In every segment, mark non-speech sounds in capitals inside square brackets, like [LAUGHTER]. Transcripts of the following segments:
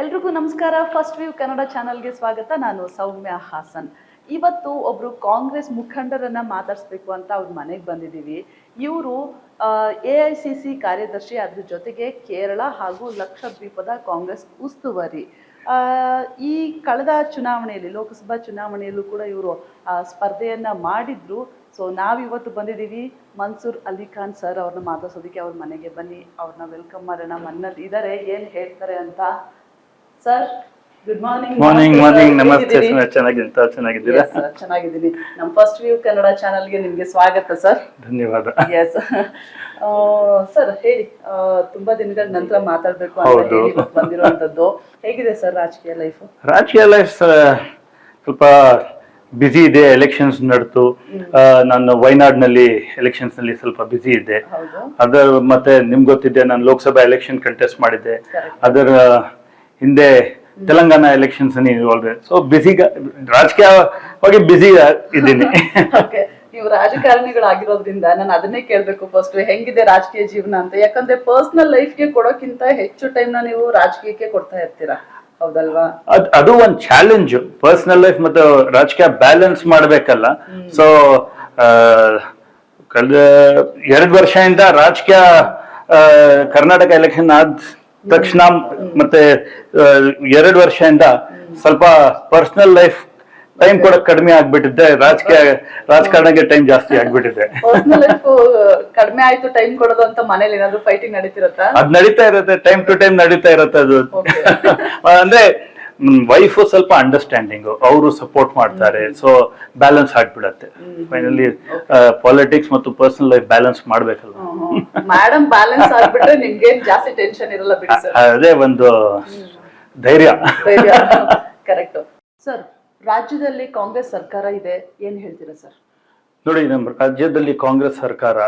ಎಲ್ರಿಗೂ ನಮಸ್ಕಾರ. First view Kannada ಚಾನಲ್ಗೆ ಸ್ವಾಗತ. ನಾನು ಸೌಮ್ಯ ಹಾಸನ್. ಇವತ್ತು ಒಬ್ರು ಕಾಂಗ್ರೆಸ್ ಮುಖಂಡರನ್ನ ಮಾತಾಡಿಸ್ಬೇಕು ಅಂತ ಅವ್ರ ಮನೆಗೆ ಬಂದಿದ್ದೀವಿ ಇವರು ಎ ಐ ಸಿ ಸಿ ಕಾರ್ಯದರ್ಶಿ ಅದ್ರ ಜೊತೆಗೆ ಕೇರಳ ಹಾಗೂ ಲಕ್ಷದ್ವೀಪದ ಕಾಂಗ್ರೆಸ್ ಉಸ್ತುವಾರಿ. ಈ ಕಳೆದ ಚುನಾವಣೆಯಲ್ಲಿ, ಲೋಕಸಭಾ ಚುನಾವಣೆಯಲ್ಲೂ ಕೂಡ ಇವರು ಸ್ಪರ್ಧೆಯನ್ನ ಮಾಡಿದ್ರು. ಸೊ ನಾವಿವತ್ತು ಬಂದಿದ್ದೀವಿ ಮನ್ಸೂರ್ ಅಲಿ ಖಾನ್ ಸರ್ ಅವ್ರನ್ನ ಮಾತಾಡ್ಸೋದಕ್ಕೆ ಅವ್ರ ಮನೆಗೆ ಬನ್ನಿ. ಅವ್ರನ್ನ ವೆಲ್ಕಮ್ ಮಾಡೋಣ. ಮನ್ನಲ್ಲಿ ಇದ್ದಾರೆ ಏನು ಹೇಳ್ತಾರೆ ಅಂತ sir good morning morning morning ನಮಸ್ತೆ ಚೆನ್ನಾಗಿದ್ದೀನಿ ತಾವು ಚೆನ್ನಾಗಿದ್ದೀರಾ? ಚೆನ್ನಾಗಿದ್ದೀನಿ ನಮ್ಮ ಫಸ್ಟ್ ವ್ಯೂ ಕನ್ನಡ ಚಾನಲ್ಗೆ ನಿಮಗೆ ಸ್ವಾಗತ ಸರ್ ಧನ್ಯವಾದ. ಎಸ್ ಸರ್ [LAUGHS] ಹೇಳಿ. ಆ, ತುಂಬಾ ದಿನಗಳ ನಂತರ ಮಾತಾಡಬೇಕು ಅಂತ. ಹೇಳಿ ಇವತ್ತು ಬಂದಿರುವಂತದ್ದು. ಹೇಗಿದೆ ಸರ್ ರಾಜಕೀಯ ಲೈಫ್ ರಾಜಕೀಯ ಲೈಫ್ ಸ್ವಲ್ಪ ಬ್ಯುಸಿ ಇದೆ ಎಲೆಕ್ಷನ್ಸ್ ನಡೆದು ನಾನು ವಯನಾಡ್ನಲ್ಲಿ ಎಲೆಕ್ಷನ್ಸ್ನಲ್ಲಿ ಸ್ವಲ್ಪ ಬ್ಯುಸಿ ಇದ್ದೆ. ಅದರ ಮತ್ತೆ ನಿಮ್ಗೆ ಗೊತ್ತಿದೆ ನಾನು ಲೋಕಸಭಾ ಎಲೆಕ್ಷನ್ ಕಂಟೆಸ್ಟ್ ಮಾಡಿದ್ದೆ. ಅದರ ಹಿಂದೆ Telangana elections involve so busy ರಾಜಕೀಯವಾಗಿ ಬಿಸಿ ಇದ್ದೀನಿ. [LAUGHS] ನೀವು ರಾಜಕಾರಣಿಗಳಾಗಿರೋದ್ರಿಂದ ನಾನು ಅದನ್ನೇ ಕೇಳಬೇಕು ಫಸ್ಟ್ ಹೆಂಗಿದೆ ರಾಜಕೀಯ ಜೀವನ ಅಂತ? ಯಾಕಂದ್ರೆ ಪರ್ಸನಲ್ ಲೈಫ್ಗೆ ಕೊಡೋಕ್ಕಿಂತ ಹೆಚ್ಚು ಟೈಮ್ನ ನೀವು ರಾಜಕೀಯಕ್ಕೆ ಕೊಡ್ತಾ ಇರ್ತೀರಾ? ಹೌದಲ್ವಾ? ಅದ್- ಅದು ಒಂದು ಚಾಲೆಂಜ್ ಪರ್ಸನಲ್ ಲೈಫ್ ಮತ್ತು ರಾಜಕೀಯ ಬ್ಯಾಲೆನ್ಸ್ ಮಾಡಬೇಕಲ್ಲ. ಸೊ ಕಳೆದ ಎರಡು ವರ್ಷದಿಂದ ರಾಜಕೀಯ ಕರ್ನಾಟಕ ಎಲೆಕ್ಷನ್ ಆದ ತಕ್ಷಣ ಮತ್ತೆ ಎರಡು ವರ್ಷದಿಂದ ಸ್ವಲ್ಪ ಪರ್ಸನಲ್ ಲೈಫ್ ಟೈಮ್ ಕೊಡಕ್ ಕಡಿಮೆ ಆಗ್ಬಿಟ್ಟಿದೆ. ರಾಜಕೀಯ ರಾಜಕಾರಣಕ್ಕೆ ಟೈಮ್ ಜಾಸ್ತಿ ಆಗ್ಬಿಟ್ಟಿದೆ. ಕಡಿಮೆ ಆಯ್ತು ಟೈಮ್ ಕೊಡೋದು ಅಂತ ಮನೇಲಿ ಏನಾದ್ರು ಫೈಟಿಂಗ್ ನಡೀತಿರತ್ತ? ಅದ್ ನಡೀತಾ ಇರುತ್ತೆ ಟೈಮ್ ಟು ಟೈಮ್ ನಡೀತಾ ಇರುತ್ತೆ ಅದು. [LAUGHS] ಅಂದ್ರೆ ವೈಫು ಸ್ವಲ್ಪ ಅಂಡರ್ಸ್ಟ್ಯಾಂಡಿಂಗ್ ಅವರು ಸಪೋರ್ಟ್ ಮಾಡ್ತಾರೆ. ಸೊ ಬ್ಯಾಲೆನ್ಸ್ ಆಗ್ಬಿಡತ್ತೆ. ಫೈನಲಿ ಪಾಲಿಟಿಕ್ಸ್ ಮತ್ತು ಪರ್ಸನಲ್ ಲೈಫ್ ಬ್ಯಾಲೆನ್ಸ್ ಮಾಡ್ಬೇಕಲ್ಲ ಮೇಡಮ್ ಬ್ಯಾಲೆನ್ಸ್ ಆಗ್ಬಿಟ್ರೆ ನಿಮ್ಗೆ ಜಾಸ್ತಿ ಟೆನ್ಷನ್ ಇರಲ್ಲ ಬಿಡಿ ಸರ್ ಅದೇ ಒಂದು ಧೈರ್ಯ. ಕರೆಕ್ಟ್ ಸರ್ ರಾಜ್ಯದಲ್ಲಿ ಕಾಂಗ್ರೆಸ್ ಸರ್ಕಾರ ಇದೆ ಏನ್ ಹೇಳ್ತೀರಾ ಸರ್ ನೋಡಿ ನಮ್ಮ ರಾಜ್ಯದಲ್ಲಿ ಕಾಂಗ್ರೆಸ್ ಸರ್ಕಾರ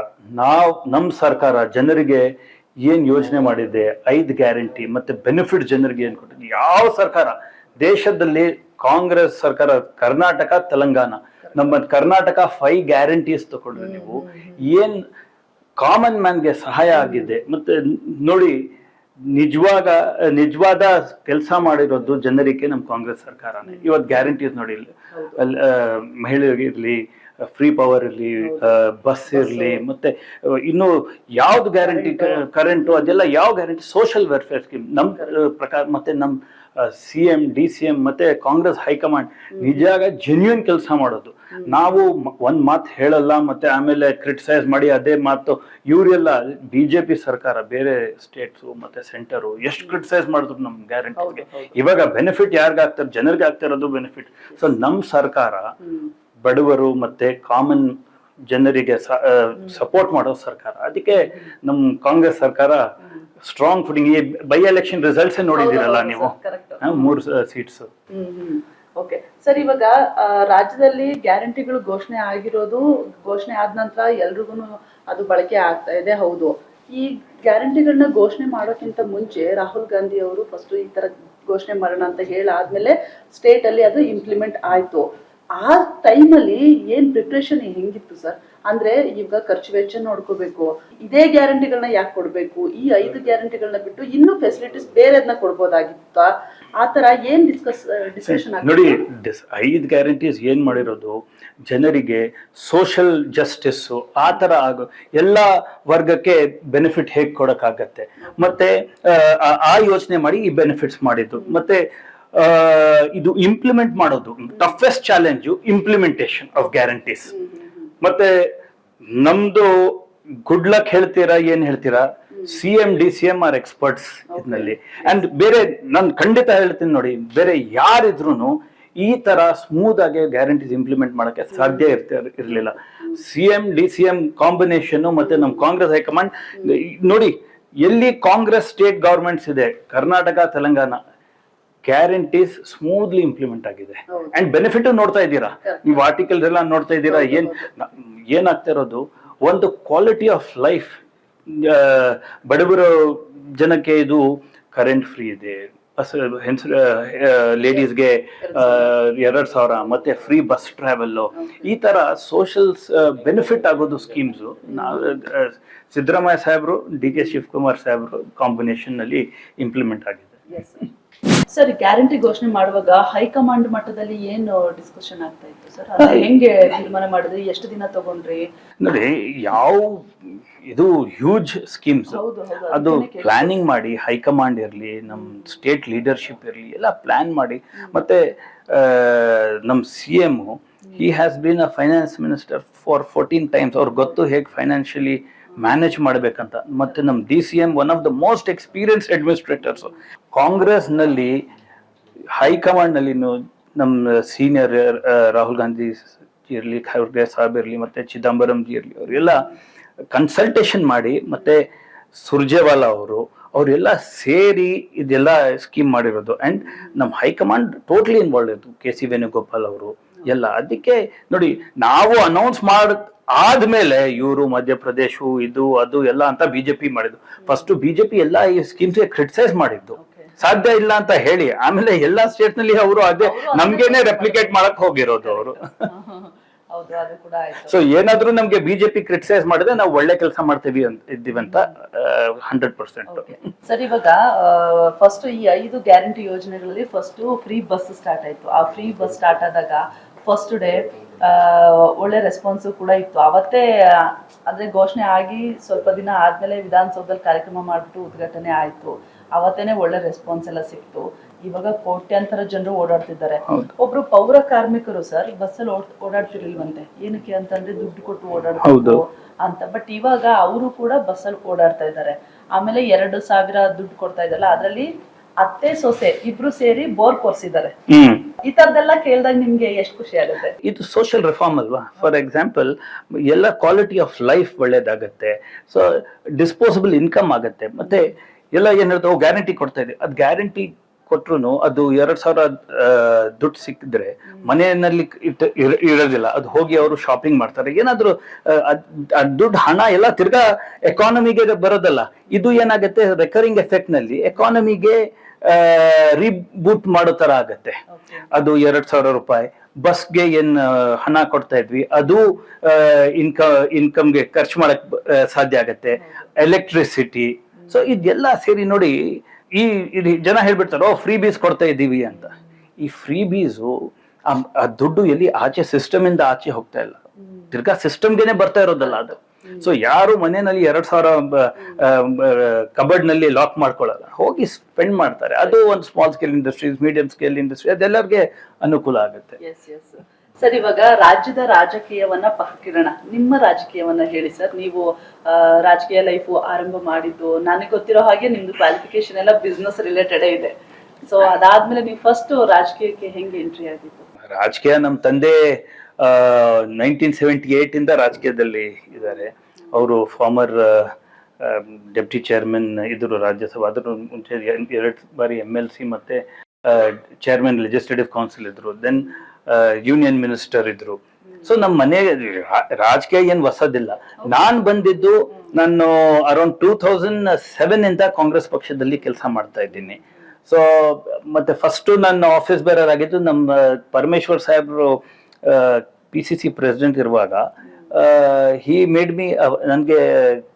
ನಾವು ನಮ್ಮ ಸರ್ಕಾರ ಜನರಿಗೆ ಏನ್ ಯೋಜನೆ ಮಾಡಿದೆ ಐದು ಗ್ಯಾರಂಟಿ ಮತ್ತೆ ಬೆನಿಫಿಟ್ ಜನರಿಗೆ ಏನ್ ಕೊಟ್ಟಿದೆ ಯಾವ ಸರ್ಕಾರ? ದೇಶದಲ್ಲಿ ಕಾಂಗ್ರೆಸ್ ಸರ್ಕಾರ ಕರ್ನಾಟಕ ತೆಲಂಗಾಣ. ನಮ್ಮ ಕರ್ನಾಟಕ ಫೈವ್ ಗ್ಯಾರಂಟೀಸ್ ತಗೊಂಡ್ರೆ ನೀವು. ಏನ್ ಕಾಮನ್ ಮ್ಯಾನ್ಗೆ ಸಹಾಯ ಆಗಿದೆ? ಮತ್ತೆ ನೋಡಿ ನಿಜವಾಗ ನಿಜವಾದ ಕೆಲಸ ಮಾಡಿರೋದು ಜನರಿಗೆ ನಮ್ಮ ಕಾಂಗ್ರೆಸ್ ಸರ್ಕಾರನೇ. ಇವತ್ತು ಗ್ಯಾರಂಟೀಸ್ ನೋಡಿ ಅಲ್ಲಿ, ಇರ್ಲಿ ಫ್ರೀ ಪವರ್ ಇರಲಿ ಬಸ್ ಇರಲಿ ಮತ್ತೆ ಇನ್ನು ಯಾವ್ದು ಗ್ಯಾರಂಟಿ ಕರೆಂಟು ಅದೆಲ್ಲ ಯಾವ ಗ್ಯಾರಂಟಿ? ಸೋಷಿಯಲ್ ವೆಲ್ಫೇರ್ ಸ್ಕೀಮ್ ನಮ್ಮ ಪ್ರಕಾರ ಮತ್ತೆ ನಮ್ಮ C M D C M ಮತ್ತೆ ಕಾಂಗ್ರೆಸ್ ಹೈಕಮಾಂಡ್ ನಿಜಾಗ ಜೆನ್ಯೂನ್ ಕೆಲಸ ಮಾಡೋದು. ನಾವು ಒಂದು ಮಾತು ಹೇಳಲ್ಲ ಮತ್ತೆ ಆಮೇಲೆ ಕ್ರಿಟಿಸೈಸ್ ಮಾಡಿ ಅದೇ ಮಾತು ಇವರೆಲ್ಲ ಬಿಜೆಪಿ ಸರ್ಕಾರ ಬೇರೆ ಸ್ಟೇಟ್ಸು ಮತ್ತೆ ಸೆಂಟರು ಎಷ್ಟು ಕ್ರಿಟಿಸೈಸ್ ಮಾಡಿದ್ರು ನಮ್ಮ ಗ್ಯಾರಂಟಿಗೆ ಇವಾಗ ಬೆನಿಫಿಟ್ ಯಾರಿಗ ಆಗ್ತಾರೆ ಜನರಿಗೆ ಆಗ್ತಿರೋದು ಬೆನಿಫಿಟ್ ಸೊ ನಮ್ಮ ಸರ್ಕಾರ ಬಡವರು ಮತ್ತೆ ಕಾಮನ್ ಜನರಿಗೆ ಸಪೋರ್ಟ್ ಮಾಡೋ ಸರ್ಕಾರ. ಅದಕ್ಕೆ ನಮ್ಮ ಕಾಂಗ್ರೆಸ್ ಸರ್ಕಾರ ಸ್ಟ್ರಾಂಗ್ ಫುಟಿಂಗ್ ಈ ಬೈ ಎಲೆಕ್ಷನ್ ರಿಸಲ್ಟ್ಸ್ ನೋಡಿದಿರಲ್ಲ ನೀವು? ಮೂರು ಸೀಟ್ಸ್ ಓಕೆ ಸರ್ ಇವಾಗ ರಾಜ್ಯದಲ್ಲಿ ಗ್ಯಾರಂಟಿಗಳು ಘೋಷಣೆ ಆಗಿರೋದು ಘೋಷಣೆ ಆದ ನಂತರ ಎಲ್ರಿಗೂ ಅದು ಬಳಕೆ ಆಗ್ತಾ ಇದೆ ಹೌದು. ಈ ಗ್ಯಾರಂಟಿಗಳನ್ನ ಘೋಷಣೆ ಮಾಡೋಕ್ಕಿಂತ ಮುಂಚೆ ರಾಹುಲ್ ಗಾಂಧಿ ಅವರು ಫಸ್ಟ್ ಈ ತರ ಘೋಷಣೆ ಮಾಡೋಣ ಅಂತ ಹೇಳಾದ್ಮೇಲೆ ಸ್ಟೇಟ್ ಅಲ್ಲಿ ಅದು ಇಂಪ್ಲಿಮೆಂಟ್ ಆಯ್ತು. ಆ ಟೈಮಲ್ಲಿ ಏನ್ ಪ್ರಿಪ್ರೇಷನ್ ಹೆಂಗಿತ್ತು ಸರ್ ಅಂದ್ರೆ ಈಗ ಖರ್ಚು ವೆಚ್ಚ ನೋಡ್ಕೋಬೇಕು ಇದೇ ಗ್ಯಾರಂಟಿಗಳನ್ನ ಯಾಕೆ ಕೊಡ್ಬೇಕು ಈ ಐದು ಗ್ಯಾರಂಟಿಗಳನ್ನ ಬಿಟ್ಟು ಇನ್ನೂ ಫೆಸಿಲಿಟೀಸ್ ಬೇರೆದನ್ನ ಕೊಡ್ಬೋದಾಗಿತ್ತಾ? ಆ ತರ ಏನ್ ಡಿಸ್ಕಸ್ ಡಿಸ್ಕಷನ್ ನೋಡಿ ಐದು ಗ್ಯಾರಂಟೀಸ್ ಏನ್ ಮಾಡಿರೋದು? ಜನರಿಗೆ ಸೋಷಿಯಲ್ ಜಸ್ಟಿಸ್ ಆ ತರ ಆಗೋ ಎಲ್ಲ ವರ್ಗಕ್ಕೆ ಬೆನಿಫಿಟ್ ಹೇಗೆ ಕೊಡಕ್ಕಾಗತ್ತೆ? ಮತ್ತೆ ಆ, ಯೋಚನೆ ಮಾಡಿ ಈ ಬೆನಿಫಿಟ್ಸ್ ಮಾಡಿದ್ದು. ಮತ್ತೆ ಇದು ಇಂಪ್ಲಿಮೆಂಟ್ ಮಾಡೋದು toughest challenge implementation of guarantees ಮತ್ತೆ ನಮ್ದು ಗುಡ್ ಲಕ್ ಹೇಳ್ತೀರಾ ಏನ್ ಹೇಳ್ತೀರಾ? C M D C M are experts ಇದ್ನಲ್ಲಿ. And ಬೇರೆ ನಾನು ಖಂಡಿತ ಹೇಳ್ತೀನಿ ನೋಡಿ ಬೇರೆ ಯಾರಿದ್ರು ಈ ತರ ಸ್ಮೂತ್ ಆಗಿ ಗ್ಯಾರಂಟೀಸ್ ಇಂಪ್ಲಿಮೆಂಟ್ ಮಾಡಕ್ಕೆ ಸಾಧ್ಯ ಇರ್ತ ಇರಲಿಲ್ಲ. C M D C M combination ಮತ್ತೆ ನಮ್ಮ ಕಾಂಗ್ರೆಸ್ ಹೈಕಮಾಂಡ್ ನೋಡಿ ಎಲ್ಲಿ ಕಾಂಗ್ರೆಸ್ ಸ್ಟೇಟ್ ಗವರ್ಮೆಂಟ್ಸ್ ಇದೆ Karnataka Telangana guarantees smoothly implement ಆಗಿದೆ. ಅಂಡ್ ಬೆನಿಫಿಟ್ ನೋಡ್ತಾ ಇದ್ದೀರಾ? ನೀವು ಆರ್ಟಿಕಲ್ ಎಲ್ಲ ನೋಡ್ತಾ ಇದ್ದೀರಾ? ಏನ್ ಏನಾಗ್ತಾ ಇರೋದು? ಒಂದು ಕ್ವಾಲಿಟಿ ಆಫ್ ಲೈಫ್ ಬಡವರ ಜನಕ್ಕೆ ಇದು ಕರೆಂಟ್ ಫ್ರೀ ಇದೆ. ಹೆನ್ಸ್ ಲೇಡೀಸ್ಗೆ ಎರಡು ಸಾವಿರ ಮತ್ತೆ ಫ್ರೀ ಬಸ್ ಟ್ರಾವೆಲ್ಲು ಈ ತರ ಸೋಷಲ್ ಬೆನಿಫಿಟ್ ಆಗೋದು ಸ್ಕೀಮ್ಸ್ ಸಿದ್ದರಾಮಯ್ಯ ಸಾಹೇಬರು ಡಿ ಕೆ ಶಿವಕುಮಾರ್ ಸಾಹೇಬರು ಕಾಂಬಿನೇಷನ್ನಲ್ಲಿ ಇಂಪ್ಲಿಮೆಂಟ್ ಆಗಿದೆ. ಸರ್ ಗ್ಯಾರಂಟಿ ಘೋಷಣೆ ಮಾಡುವಾಗ ಹೈಕಮಾಂಡ್ ಮಟ್ಟದಲ್ಲಿ ಏನು ಡಿಸ್ಕಷನ್ ಆಗ್ತಾ ಇತ್ತು ಸರ್? ಅದು ಹೆಂಗೆ ತೀರ್ಮಾನ ಮಾಡಿದ್ರಿ? ಎಷ್ಟು ದಿನ ತಗೊಂಡ್ರಿ? ನೋಡಿ ಯಾವ ಇದು ಹ್ಯೂಜ್ ಸ್ಕೀಮ್ಸ್ ಹೌದು ಹೌದು. ಅದು ಪ್ಲಾನಿಂಗ್ ಮಾಡಿ ಹೈಕಮಾಂಡ್ ಇರಲಿ ನಮ್ಮ ಸ್ಟೇಟ್ ಲೀಡರ್ಶಿಪ್ ಇರಲಿ ಎಲ್ಲ ಪ್ಲಾನ್ ಮಾಡಿ. ಮತ್ತೆ ನಮ್ಮ C M he has been a finance minister for fourteen times ಅವ್ರಿಗೆ ಗೊತ್ತು ಹೇಗೆ ಫೈನಾನ್ಷಿಯಲಿ ಮ್ಯಾನೇಜ್ ಮಾಡಬೇಕಂತ. ಮತ್ತೆ ನಮ್ಮ D C M one of the most experience administrators ಕಾಂಗ್ರೆಸ್ನಲ್ಲಿ ಹೈಕಮಾಂಡ್ನಲ್ಲಿ ನಮ್ಮ ಸೀನಿಯರ್ ರಾಹುಲ್ ಗಾಂಧಿ ಇರಲಿ, ಖರ್ಗೆ ಸಾಹೇಬ್ ಇರಲಿ, ಮತ್ತೆ ಚಿದಂಬರಂ ಜಿ ಇರಲಿ, ಅವರೆಲ್ಲ ಕನ್ಸಲ್ಟೇಷನ್ ಮಾಡಿ, ಮತ್ತೆ ಸುರ್ಜೇವಾಲಾ ಅವರು, ಅವರೆಲ್ಲ ಸೇರಿ ಇದೆಲ್ಲ ಸ್ಕೀಮ್ ಮಾಡಿರೋದು. ಅಂಡ್ ನಮ್ಮ ಹೈಕಮಾಂಡ್ ಟೋಟ್ಲಿ ಇನ್ವಾಲ್ವ್ ಇತ್ತು ಕೆ ಸಿ ವೇಣುಗೋಪಾಲ್ ಅವರು ಎಲ್ಲ. ಅದಕ್ಕೆ ನೋಡಿ, ನಾವು ಅನೌನ್ಸ್ ಮಾಡ ಆದ್ಮೇಲೆ ಇವರು ಮಧ್ಯಪ್ರದೇಶ ಇದು ಅದು ಎಲ್ಲ ಅಂತ ಬಿಜೆಪಿ ಮಾಡಿದ್ದು. ಫಸ್ಟ್ ಬಿಜೆಪಿ ಎಲ್ಲ ಈ ಸ್ಕೀಮ್ಸ್ ಕ್ರಿಟಿಸೈಸ್ ಮಾಡಿದ್ದು. ಸಾಧ್ಯ ಇಲ್ಲ ಅಂತ ಹೇಳಿ. ಆಮೇಲೆ ಎಲ್ಲಾ ಸ್ಟೇಟ್ನಲ್ಲಿ ಅವರು ಅದೇ ನಮ್ಗೆನೆ ರೆಪ್ಲಿಕೇಟ್ ಮಾಡಕ್ ಹೋಗಿರೋದು ಅವರು. [LAUGHS] ಸೊ ಏನಾದ್ರೂ ನಮ್ಗೆ ಬಿಜೆಪಿ ಕ್ರಿಟಿಸೈಸ್ ಮಾಡಿದ್ರೆ ನಾವು ಒಳ್ಳೆ ಕೆಲಸ ಮಾಡ್ತೀವಿ ಅಂತ ಇದ್ದೀವಿ ಅಂತ ಹಂಡ್ರೆಡ್ ಪರ್ಸೆಂಟ್. ಸರ್ ಇವಾಗ ಫಸ್ಟ್ ಈ ಐದು ಗ್ಯಾರಂಟಿ ಯೋಜನೆಗಳಲ್ಲಿ ಫಸ್ಟ್ ಫ್ರೀ ಬಸ್ ಸ್ಟಾರ್ಟ್ ಆಯ್ತು. ಆ ಫ್ರೀ ಬಸ್ ಸ್ಟಾರ್ಟ್ ಆದಾಗ ಫಸ್ಟ್ ಡೇ ಒಳ್ಳೆ ರೆಸ್ಪಾನ್ಸ್ ಕೂಡ ಇತ್ತು. ಅವತ್ತೇ ಅಂದರೆ ಘೋಷಣೆ ಆಗಿ ಸ್ವಲ್ಪ ದಿನ ಆದ್ಮೇಲೆ ವಿಧಾನಸೌಧದಲ್ಲಿ ಕಾರ್ಯಕ್ರಮ ಮಾಡಿಬಿಟ್ಟು ಉದ್ಘಾಟನೆ ಆಯ್ತು. ಅವತ್ತೇನೆ ಒಳ್ಳೆ ರೆಸ್ಪಾನ್ಸ್ ಎಲ್ಲ ಸಿಕ್ತು. ಇವಾಗ ಕೋಟ್ಯಾಂತರ ಜನರು ಓಡಾಡ್ತಿದ್ದಾರೆ. ಒಬ್ರು ಪೌರ ಕಾರ್ಮಿಕರು ಸರ್ ಬಸ್ಸಲ್ಲಿ ಓಡಾಡ್ತಿರ್ಲಿಲ್ವಂತೆ? ಏನಕ್ಕೆ ಅಂತಂದ್ರೆ ದುಡ್ಡು ಕೊಟ್ಟು ಓಡಾಡ್ತಾರೆ ಅಂತ. ಬಟ್ ಇವಾಗ ಅವರು ಕೂಡ ಬಸ್ಸಲ್ಲಿ ಓಡಾಡ್ತಾ ಇದ್ದಾರೆ. ಆಮೇಲೆ ಎರಡು ಸಾವಿರ ದುಡ್ಡು ಕೊಡ್ತಾ ಇದ್ದಲ್ಲ ಅದರಲ್ಲಿ ಅತ್ತೆ ಸೊಸೆ ಇಬ್ರು ಸೇರಿ ಬೋರ್ ಕೊರ್ಸಿದ್ದಾರೆ ಈ ತರದೆಲ್ಲ ಕೇಳಿದಾಗ ನಿಮ್ಗೆ ಎಷ್ಟು ಖುಷಿ ಆಗುತ್ತೆ? ಇದು ಸೋಷಿಯಲ್ ರಿಫಾರ್ಮ್ ಅಲ್ವಾ? ಫಾರ್ ಎಕ್ಸಾಂಪಲ್ ಎಲ್ಲ ಕ್ವಾಲಿಟಿ ಆಫ್ ಲೈಫ್ ಒಳ್ಳೇದಾಗತ್ತೆ. ಸೊ ಡಿಸ್ಪೋಸಬಲ್ ಇನ್ಕಮ್ ಆಗುತ್ತೆ. ಮತ್ತೆ ಎಲ್ಲ ಏನ್ ಹೇಳ್ತಾವೆ ಗ್ಯಾರಂಟಿ ಕೊಡ್ತಾ ಇದೆ. ಅದು ಗ್ಯಾರಂಟಿ ಕೊಟ್ರು ಅದು ಎರಡ್ ಸಾವಿರ ದುಡ್ಡು ಸಿಕ್ಕಿದ್ರೆ ಮನೆಯಲ್ಲಿ ಇಟ್ಟು ಇರ- ಇರೋದಿಲ್ಲ. ಅದು ಹೋಗಿ ಅವರು ಶಾಪಿಂಗ್ ಮಾಡ್ತಾರೆ. ಏನಾದ್ರು ದುಡ್ಡು ಹಣ ಎಲ್ಲ ತಿರ್ಗಾ ಎಕಾನಮಿಗೆ ಬರೋದಲ್ಲ. ಇದು ಏನಾಗುತ್ತೆ? ರೆಕರಿಂಗ್ ಎಫೆಕ್ಟ್ನಲ್ಲಿ ಎಕಾನಮಿಗೆ ರೀಬೂಟ್ ಮಾಡೋ ತರ ಆಗತ್ತೆ. ಅದು ಎರಡ್ ಸಾವಿರ ರೂಪಾಯಿ. ಬಸ್ಗೆ ಏನ್ ಹಣ ಕೊಡ್ತಾ ಇದ್ವಿ. ಅದು ಇನ್ಕಮ್ ಇನ್ಕಮ್ಗೆ ಖರ್ಚು ಮಾಡಕ್ ಸಾಧ್ಯ ಆಗತ್ತೆ. ಎಲೆಕ್ಟ್ರಿಸಿಟಿ ಸೊ ಇದೆಲ್ಲ ಸೇರಿ ನೋಡಿ ಈ ಜನ ಹೇಳ್ಬಿಡ್ತಾರೆ ಓ ಫ್ರೀ ಬೀಸ್ ಕೊಡ್ತಾ ಇದ್ದೀವಿ ಅಂತ. ಈ ಫ್ರೀ ಬೀಸು ಆ ದುಡ್ಡು ಎಲ್ಲಿ ಆಚೆ ಸಿಸ್ಟಮ್ ಇಂದ ಆಚೆ ಹೋಗ್ತಾ ಇಲ್ಲ. ತಿರ್ಗಾ ಸಿಸ್ಟಮ್ಗೆನೆ ಬರ್ತಾ ಇರೋದಲ್ಲ ಅದು. ಸೊ ಯಾರು ಮನೆಯಲ್ಲಿ ಎರಡ್ ಸಾವಿರ ಕಬರ್ಡ್ನಲ್ಲಿ ಲಾಕ್ ಮಾಡ್ಕೊಳ್ಳಲ್ಲ. ಹೋಗಿ ಸ್ಪೆಂಡ್ ಮಾಡ್ತಾರೆ. ಅದು ಒಂದು small scale industries medium scale industry ಅದೆಲ್ಲರಿಗೆ ಅನುಕೂಲ ಆಗುತ್ತೆ. ಎಸ್ ಎಸ್ ಸರ್ ಇವಾಗ ರಾಜ್ಯದ ರಾಜಕೀಯವನ್ನ ಪಹಕಿರಣ. ನಿಮ್ಮ ರಾಜಕೀಯವನ್ನ ಹೇಳಿ ಸರ್. ನೀವು ರಾಜಕೀಯ ಲೈಫ್ ಆರಂಭ ಮಾಡಿದ್ದು. ನನಗೆ ಗೊತ್ತಿರೋ ಹಾಗೆ ನಿಮ್ದು ಕ್ವಾಲಿಫಿಕೇಶನ್ ಎಲ್ಲ ಬಿಸ್ನೆಸ್ ರಿಲೇಟೆಡ್ ಇದೆ. ಸೊ ಅದಾದ್ಮೇಲೆ ನೀವು ಫಸ್ಟ್ ರಾಜಕೀಯಕ್ಕೆ ಹೆಂಗೆ ಎಂಟ್ರಿ ಆಗಿದ್ದು? ರಾಜಕೀಯ ನಮ್ಮ ತಂದೆ ನೈನ್ಟೀನ್ ಸೆವೆಂಟಿ ಏಯ್ಟಿಂದ ರಾಜಕೀಯದಲ್ಲಿ ಇದ್ದಾರೆ. ಅವರು ಫಾರ್ಮರ್ ಡೆಪ್ಟಿ ಚೇರ್ಮನ್ ಇದ್ರು ರಾಜ್ಯಸಭಾ. ಅದ್ರ ಮುಂಚೆ ಎರಡು ಬಾರಿ ಎಂ ಎಲ್ ಸಿ ಮತ್ತೆ ಚೇರ್ಮನ್ ಲೆಜಿಸ್ಲೇಟಿವ್ ಕೌನ್ಸಿಲ್ ಇದ್ರು. ದೆನ್ ಯೂನಿಯನ್ ಮಿನಿಸ್ಟರ್ ಇದ್ರು. ಸೊ ನಮ್ಮ ಮನೆ ರಾಜಕೀಯ ಏನು ಹೊಸದಿಲ್ಲ. ನಾನ್ ಬಂದಿದ್ದು ನಾನು ಅರೌಂಡ್ ಟೂ ತೌಸಂಡ್ ಸೆವೆನ್ ಇಂದ ಕಾಂಗ್ರೆಸ್ ಪಕ್ಷದಲ್ಲಿ ಕೆಲಸ ಮಾಡ್ತಾ ಇದ್ದೀನಿ. ಸೊ ಮತ್ತೆ ಫಸ್ಟ್ ನನ್ನ ಆಫೀಸ್ ಬೇರರ್ ಆಗಿದ್ದು ನಮ್ಮ ಪರಮೇಶ್ವರ್ ಸಾಹೇಬ್ರು ಪಿ ಸಿ ಸಿ ಪ್ರೆಸಿಡೆಂಟ್ ಇರುವಾಗ ಹಿ ಮೇಡ್ ಮಿ ನನಗೆ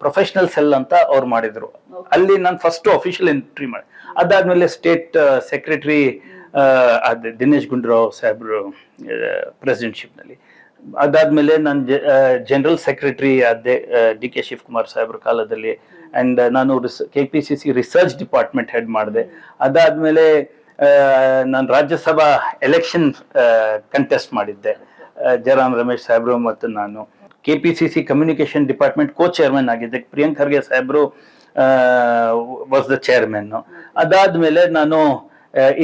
ಪ್ರೊಫೆಷನಲ್ ಸೆಲ್ ಅಂತ ಅವ್ರು ಮಾಡಿದರು. ಅಲ್ಲಿ ನಾನು ಫಸ್ಟ್ ಅಫಿಷಿಯಲ್ ಎಂಟ್ರಿ ಮಾಡಿ. ಅದಾದಮೇಲೆ ಸ್ಟೇಟ್ ಸೆಕ್ರೆಟರಿ ದಿನೇಶ್ ಗುಂಡೂರಾವ್ ಸಾಹೇಬ್ರು ಪ್ರೆಸಿಡೆಂಟ್ಶಿಪ್ನಲ್ಲಿ ಅದಾದಮೇಲೆ ನಾನು ಜನರಲ್ ಸೆಕ್ರೆಟರಿ ಅದೇ ಡಿ ಕೆ ಶಿವಕುಮಾರ್ ಸಾಹೇಬ್ರ ಕಾಲದಲ್ಲಿ ಆ್ಯಂಡ್ ನಾನು K P C C research department head ಮಾಡಿದೆ. ಅದಾದ್ಮೇಲೆ ನಾನು ರಾಜ್ಯಸಭಾ ಎಲೆಕ್ಷನ್ ಕಂಟೆಸ್ಟ್ ಮಾಡಿದ್ದೆ. ಜಯರಾಮ್ ರಮೇಶ್ ಸಾಹೇಬ್ರು ಮತ್ತು ನಾನು. K P C C communication department co chairman ಆಗಿದ್ದೆ. ಪ್ರಿಯಾಂಕ್ ಖರ್ಗೆ ಸಾಹೇಬ್ರು ವಾಸ್ ದ ಚೇರ್ಮನ್ನು ಅದಾದ್ಮೇಲೆ ನಾನು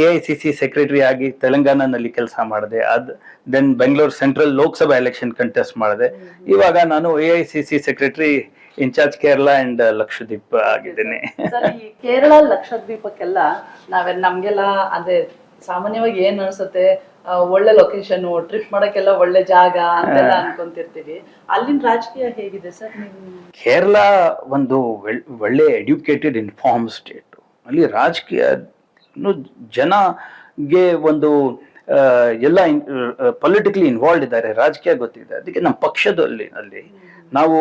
A I C C secretary ಆಗಿ ತೆಲಂಗಾಣನಲ್ಲಿ ಕೆಲಸ ಮಾಡಿದೆ. ಅದ್ then Bengaluru central Lok Sabha election contest ಮಾಡಿದೆ. ಇವಾಗ ನಾನು A I C C secretary in charge Kerala and Lakshadweep ಆಗಿದ್ದೇನೆ. ಸರ್ ಈ ಕೇರಳ ಲಕ್ಷದ್ವೀಪಕ್ಕೆಲ್ಲ ನಾವೇ ನಮ್ಗೆಲ್ಲ ಅಂದ್ರೆ ಸಾಮಾನ್ಯವಾಗಿ ಏನ್ ಅನ್ಸುತ್ತೆ ಆ, ಒಳ್ಳೆ ಲೊಕೇಶನ್ ಟ್ರಿಪ್ ಮಾಡಕ್ಕೆಲ್ಲ ಒಳ್ಳೆ ಜಾಗ ಅಂತೆಲ್ಲ ಅನ್ಕೊಂತಿರ್ತೀವಿ. ಅಲ್ಲಿನ ರಾಜಕೀಯ ಹೇಗಿದೆ ಸರ್ ಕೇರಳ ಒಂದು ಒಳ್- ಒಳ್ಳೆ ಎಡ್ಯುಕೇಟೆಡ್ ಇನ್ಫಾರ್ಮ್ ಸ್ಟೇಟ್ ಅಲ್ಲಿ ರಾಜಕೀಯ ನು ಜನಗೆ ಒಂದು ಆ, ಎಲ್ಲ ಪೊಲಿಟಿಕಲಿ ಇನ್ವಾಲ್ವ್ ಇದ್ದಾರೆ. ರಾಜಕೀಯ ಗೊತ್ತಿದೆ. ಅದಕ್ಕೆ ನಮ್ಮ ಪಕ್ಷದಲ್ಲಿ ಅಲ್ಲಿ ನಾವು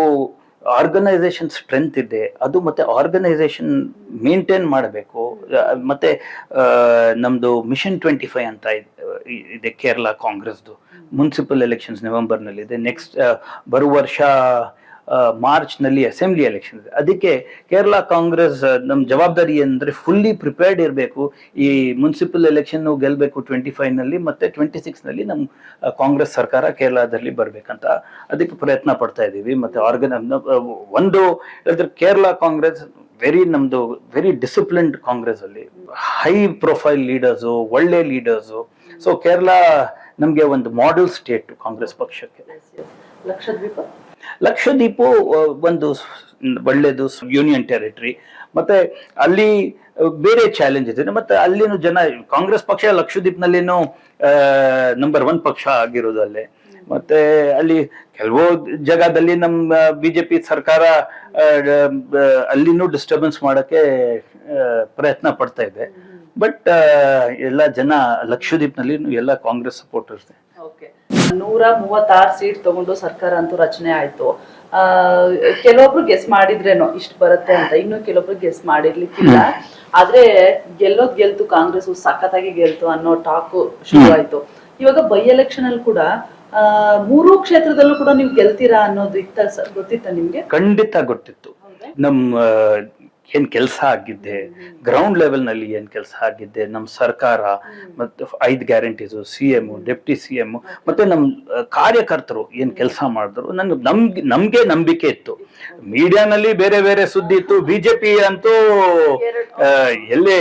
ಆರ್ಗನೈಸೇಷನ್ ಸ್ಟ್ರೆಂತ್ ಇದೆ ಅದು ಮತ್ತೆ ಆರ್ಗನೈಸೇಷನ್ ಮೇಂಟೈನ್ ಮಾಡಬೇಕು. ಮತ್ತೆ ನಮ್ಮದು ನಮ್ದು ಮಿಷನ್ ಟ್ವೆಂಟಿ ಫೈವ್ ಅಂತ ಇದ್- ಕೇರಳ ಕಾಂಗ್ರೆಸ್ದು. ಮುನ್ಸಿಪಲ್ ಎಲೆಕ್ಷನ್ಸ್ ನವೆಂಬರ್ನಲ್ಲಿ ಇದೆ ನೆಕ್ಸ್ಟ್ ಬರುವ ವರ್ಷ ಮಾರ್ಚ್ನಲ್ಲಿ ಅಸೆಂಬ್ಲಿ ಎಲೆಕ್ಷನ್ ಇದೆ. ಅದಕ್ಕೆ ಕೇರಳ ಕಾಂಗ್ರೆಸ್ ನಮ್ಮ ಜವಾಬ್ದಾರಿ ಅಂದ್ರೆ ಫುಲ್ಲಿ ಪ್ರಿಪೇರ್ಡ್ ಇರಬೇಕು. ಈ ಮುನ್ಸಿಪಲ್ ಎಲೆಕ್ಷನ್ ಗೆಲ್ಲಬೇಕು ಟ್ವೆಂಟಿ ಫೈವ್ನಲ್ಲಿ ಮತ್ತೆ ಟ್ವೆಂಟಿ ಸಿಕ್ಸ್ನಲ್ಲಿ ನಮ್ಮ ಕಾಂಗ್ರೆಸ್ ಸರ್ಕಾರ ಕೇರಳದಲ್ಲಿ ಬರ್ಬೇಕಂತ ಅದಕ್ಕೆ ಪ್ರಯತ್ನ ಪಡ್ತಾ ಇದ್ದೀವಿ. ಮತ್ತೆ ಆರ್ಗನ ಒಂದು ಹೇಳಿದ್ರೆ ಕೇರಳ ಕಾಂಗ್ರೆಸ್ ವೆರಿ ನಮ್ದು ವೆರಿ ಡಿಸಿಪ್ಲಿನ್ಡ್ ಕಾಂಗ್ರೆಸ್ ಅಲ್ಲಿ. ಹೈ ಪ್ರೊಫೈಲ್ ಲೀಡರ್ಸು ಒಳ್ಳೆ ಲೀಡರ್ಸು ಸೊ ಕೇರಳ ನಮಗೆ ಒಂದು ಮಾಡೆಲ್ ಸ್ಟೇಟ್ ಕಾಂಗ್ರೆಸ್ ಪಕ್ಷಕ್ಕೆ. ಲಕ್ಷದ್ವೀಪ? ಲಕ್ಷದ್ವೀಪು ಒಂದು ಒಳ್ಳೆಯದು ಒಳ್ಳೇದು ಯೂನಿಯನ್ ಟೆರಿಟರಿ. ಮತ್ತೆ ಅಲ್ಲಿ ಬೇರೆ ಚಾಲೆಂಜ್ ಇದೆ ಮತ್ತೆ ಅಲ್ಲಿನೂ ಜನ ಕಾಂಗ್ರೆಸ್ ಪಕ್ಷ ಲಕ್ಷದ್ವೀಪ್ನಲ್ಲಿನೂ ನಂಬರ್ ಒನ್ ಪಕ್ಷ ಆಗಿರೋದು ಅಲ್ಲೇ. ಮತ್ತೆ ಅಲ್ಲಿ ಕೆಲವು ಜಾಗದಲ್ಲಿ ನಮ್ಮ ಬಿಜೆಪಿ ಸರ್ಕಾರ ಅಲ್ಲಿನೂ ಡಿಸ್ಟರ್ಬೆನ್ಸ್ ಮಾಡಕ್ಕೆ ಪ್ರಯತ್ನ ಪಡ್ತಾ ಇದೆ. ಬಟ್ ಎಲ್ಲ ಜನ ಲಕ್ಷದ್ವೀಪ್ನಲ್ಲಿ ಎಲ್ಲ ಕಾಂಗ್ರೆಸ್ ಸಪೋರ್ಟರ್ಸ್ ನೂರ ಮೂವತ್ತಾರು ಸೀಟ್ ತಗೊಂಡು ಸರ್ಕಾರ ಅಂತೂ ರಚನೆ ಆಯ್ತು. ಆ, ಕೆಲವೊಬ್ರು ಗೆಸ್ ಮಾಡಿದ್ರೇನೋ ಇಷ್ಟು ಬರುತ್ತೆ ಅಂತ ಇನ್ನು ಕೆಲವೊಬ್ರು ಗೆಸ್ ಮಾಡಿರ್ಲಿಕ್ಕಿಲ್ಲ. ಆದ್ರೆ ಗೆಲ್ಲೋದ್ ಗೆಲ್ತು ಕಾಂಗ್ರೆಸ್ ಸಖತ್ತಾಗಿ ಗೆಲ್ತು ಅನ್ನೋ ಟಾಕು ಶುರು ಆಯ್ತು ಇವಾಗ ಬೈ ಎಲೆಕ್ಷನ್ ಅಲ್ಲಿ ಕೂಡ ಮೂರು ಮೂರೂ ಕ್ಷೇತ್ರದಲ್ಲೂ ಕೂಡ ನೀವು ಗೆಲ್ತೀರಾ ಅನ್ನೋದು ಇತ್ತ ಗೊತ್ತಿತ್ತ ನಿಮ್ಗೆ? ಖಂಡಿತ ಗೊತ್ತಿತ್ತು? ನಮ್ಮ ಏನ್ ಕೆಲಸ ಆಗಿದ್ದೆ ಗ್ರೌಂಡ್ ಲೆವೆಲ್ನಲ್ಲಿ ಏನ್ ಕೆಲಸ ಆಗಿದ್ದೆ ನಮ್ಮ ಸರ್ಕಾರ ಮತ್ತೆ ಐದ್ guarantees C M deputy C M ಮತ್ತೆ ನಮ್ ಕಾರ್ಯಕರ್ತರು ಏನ್ ಕೆಲಸ ಮಾಡಿದ್ರು ನನ್ಗೆ ನಮ್ಗೆ ನಮ್ಗೆ ನಂಬಿಕೆ ಇತ್ತು. ಮೀಡಿಯಾನಲ್ಲಿ ಬೇರೆ ಬೇರೆ ಸುದ್ದಿ ಇತ್ತು ಬಿಜೆಪಿ ಅಂತೂ ಎಲ್ಲಿ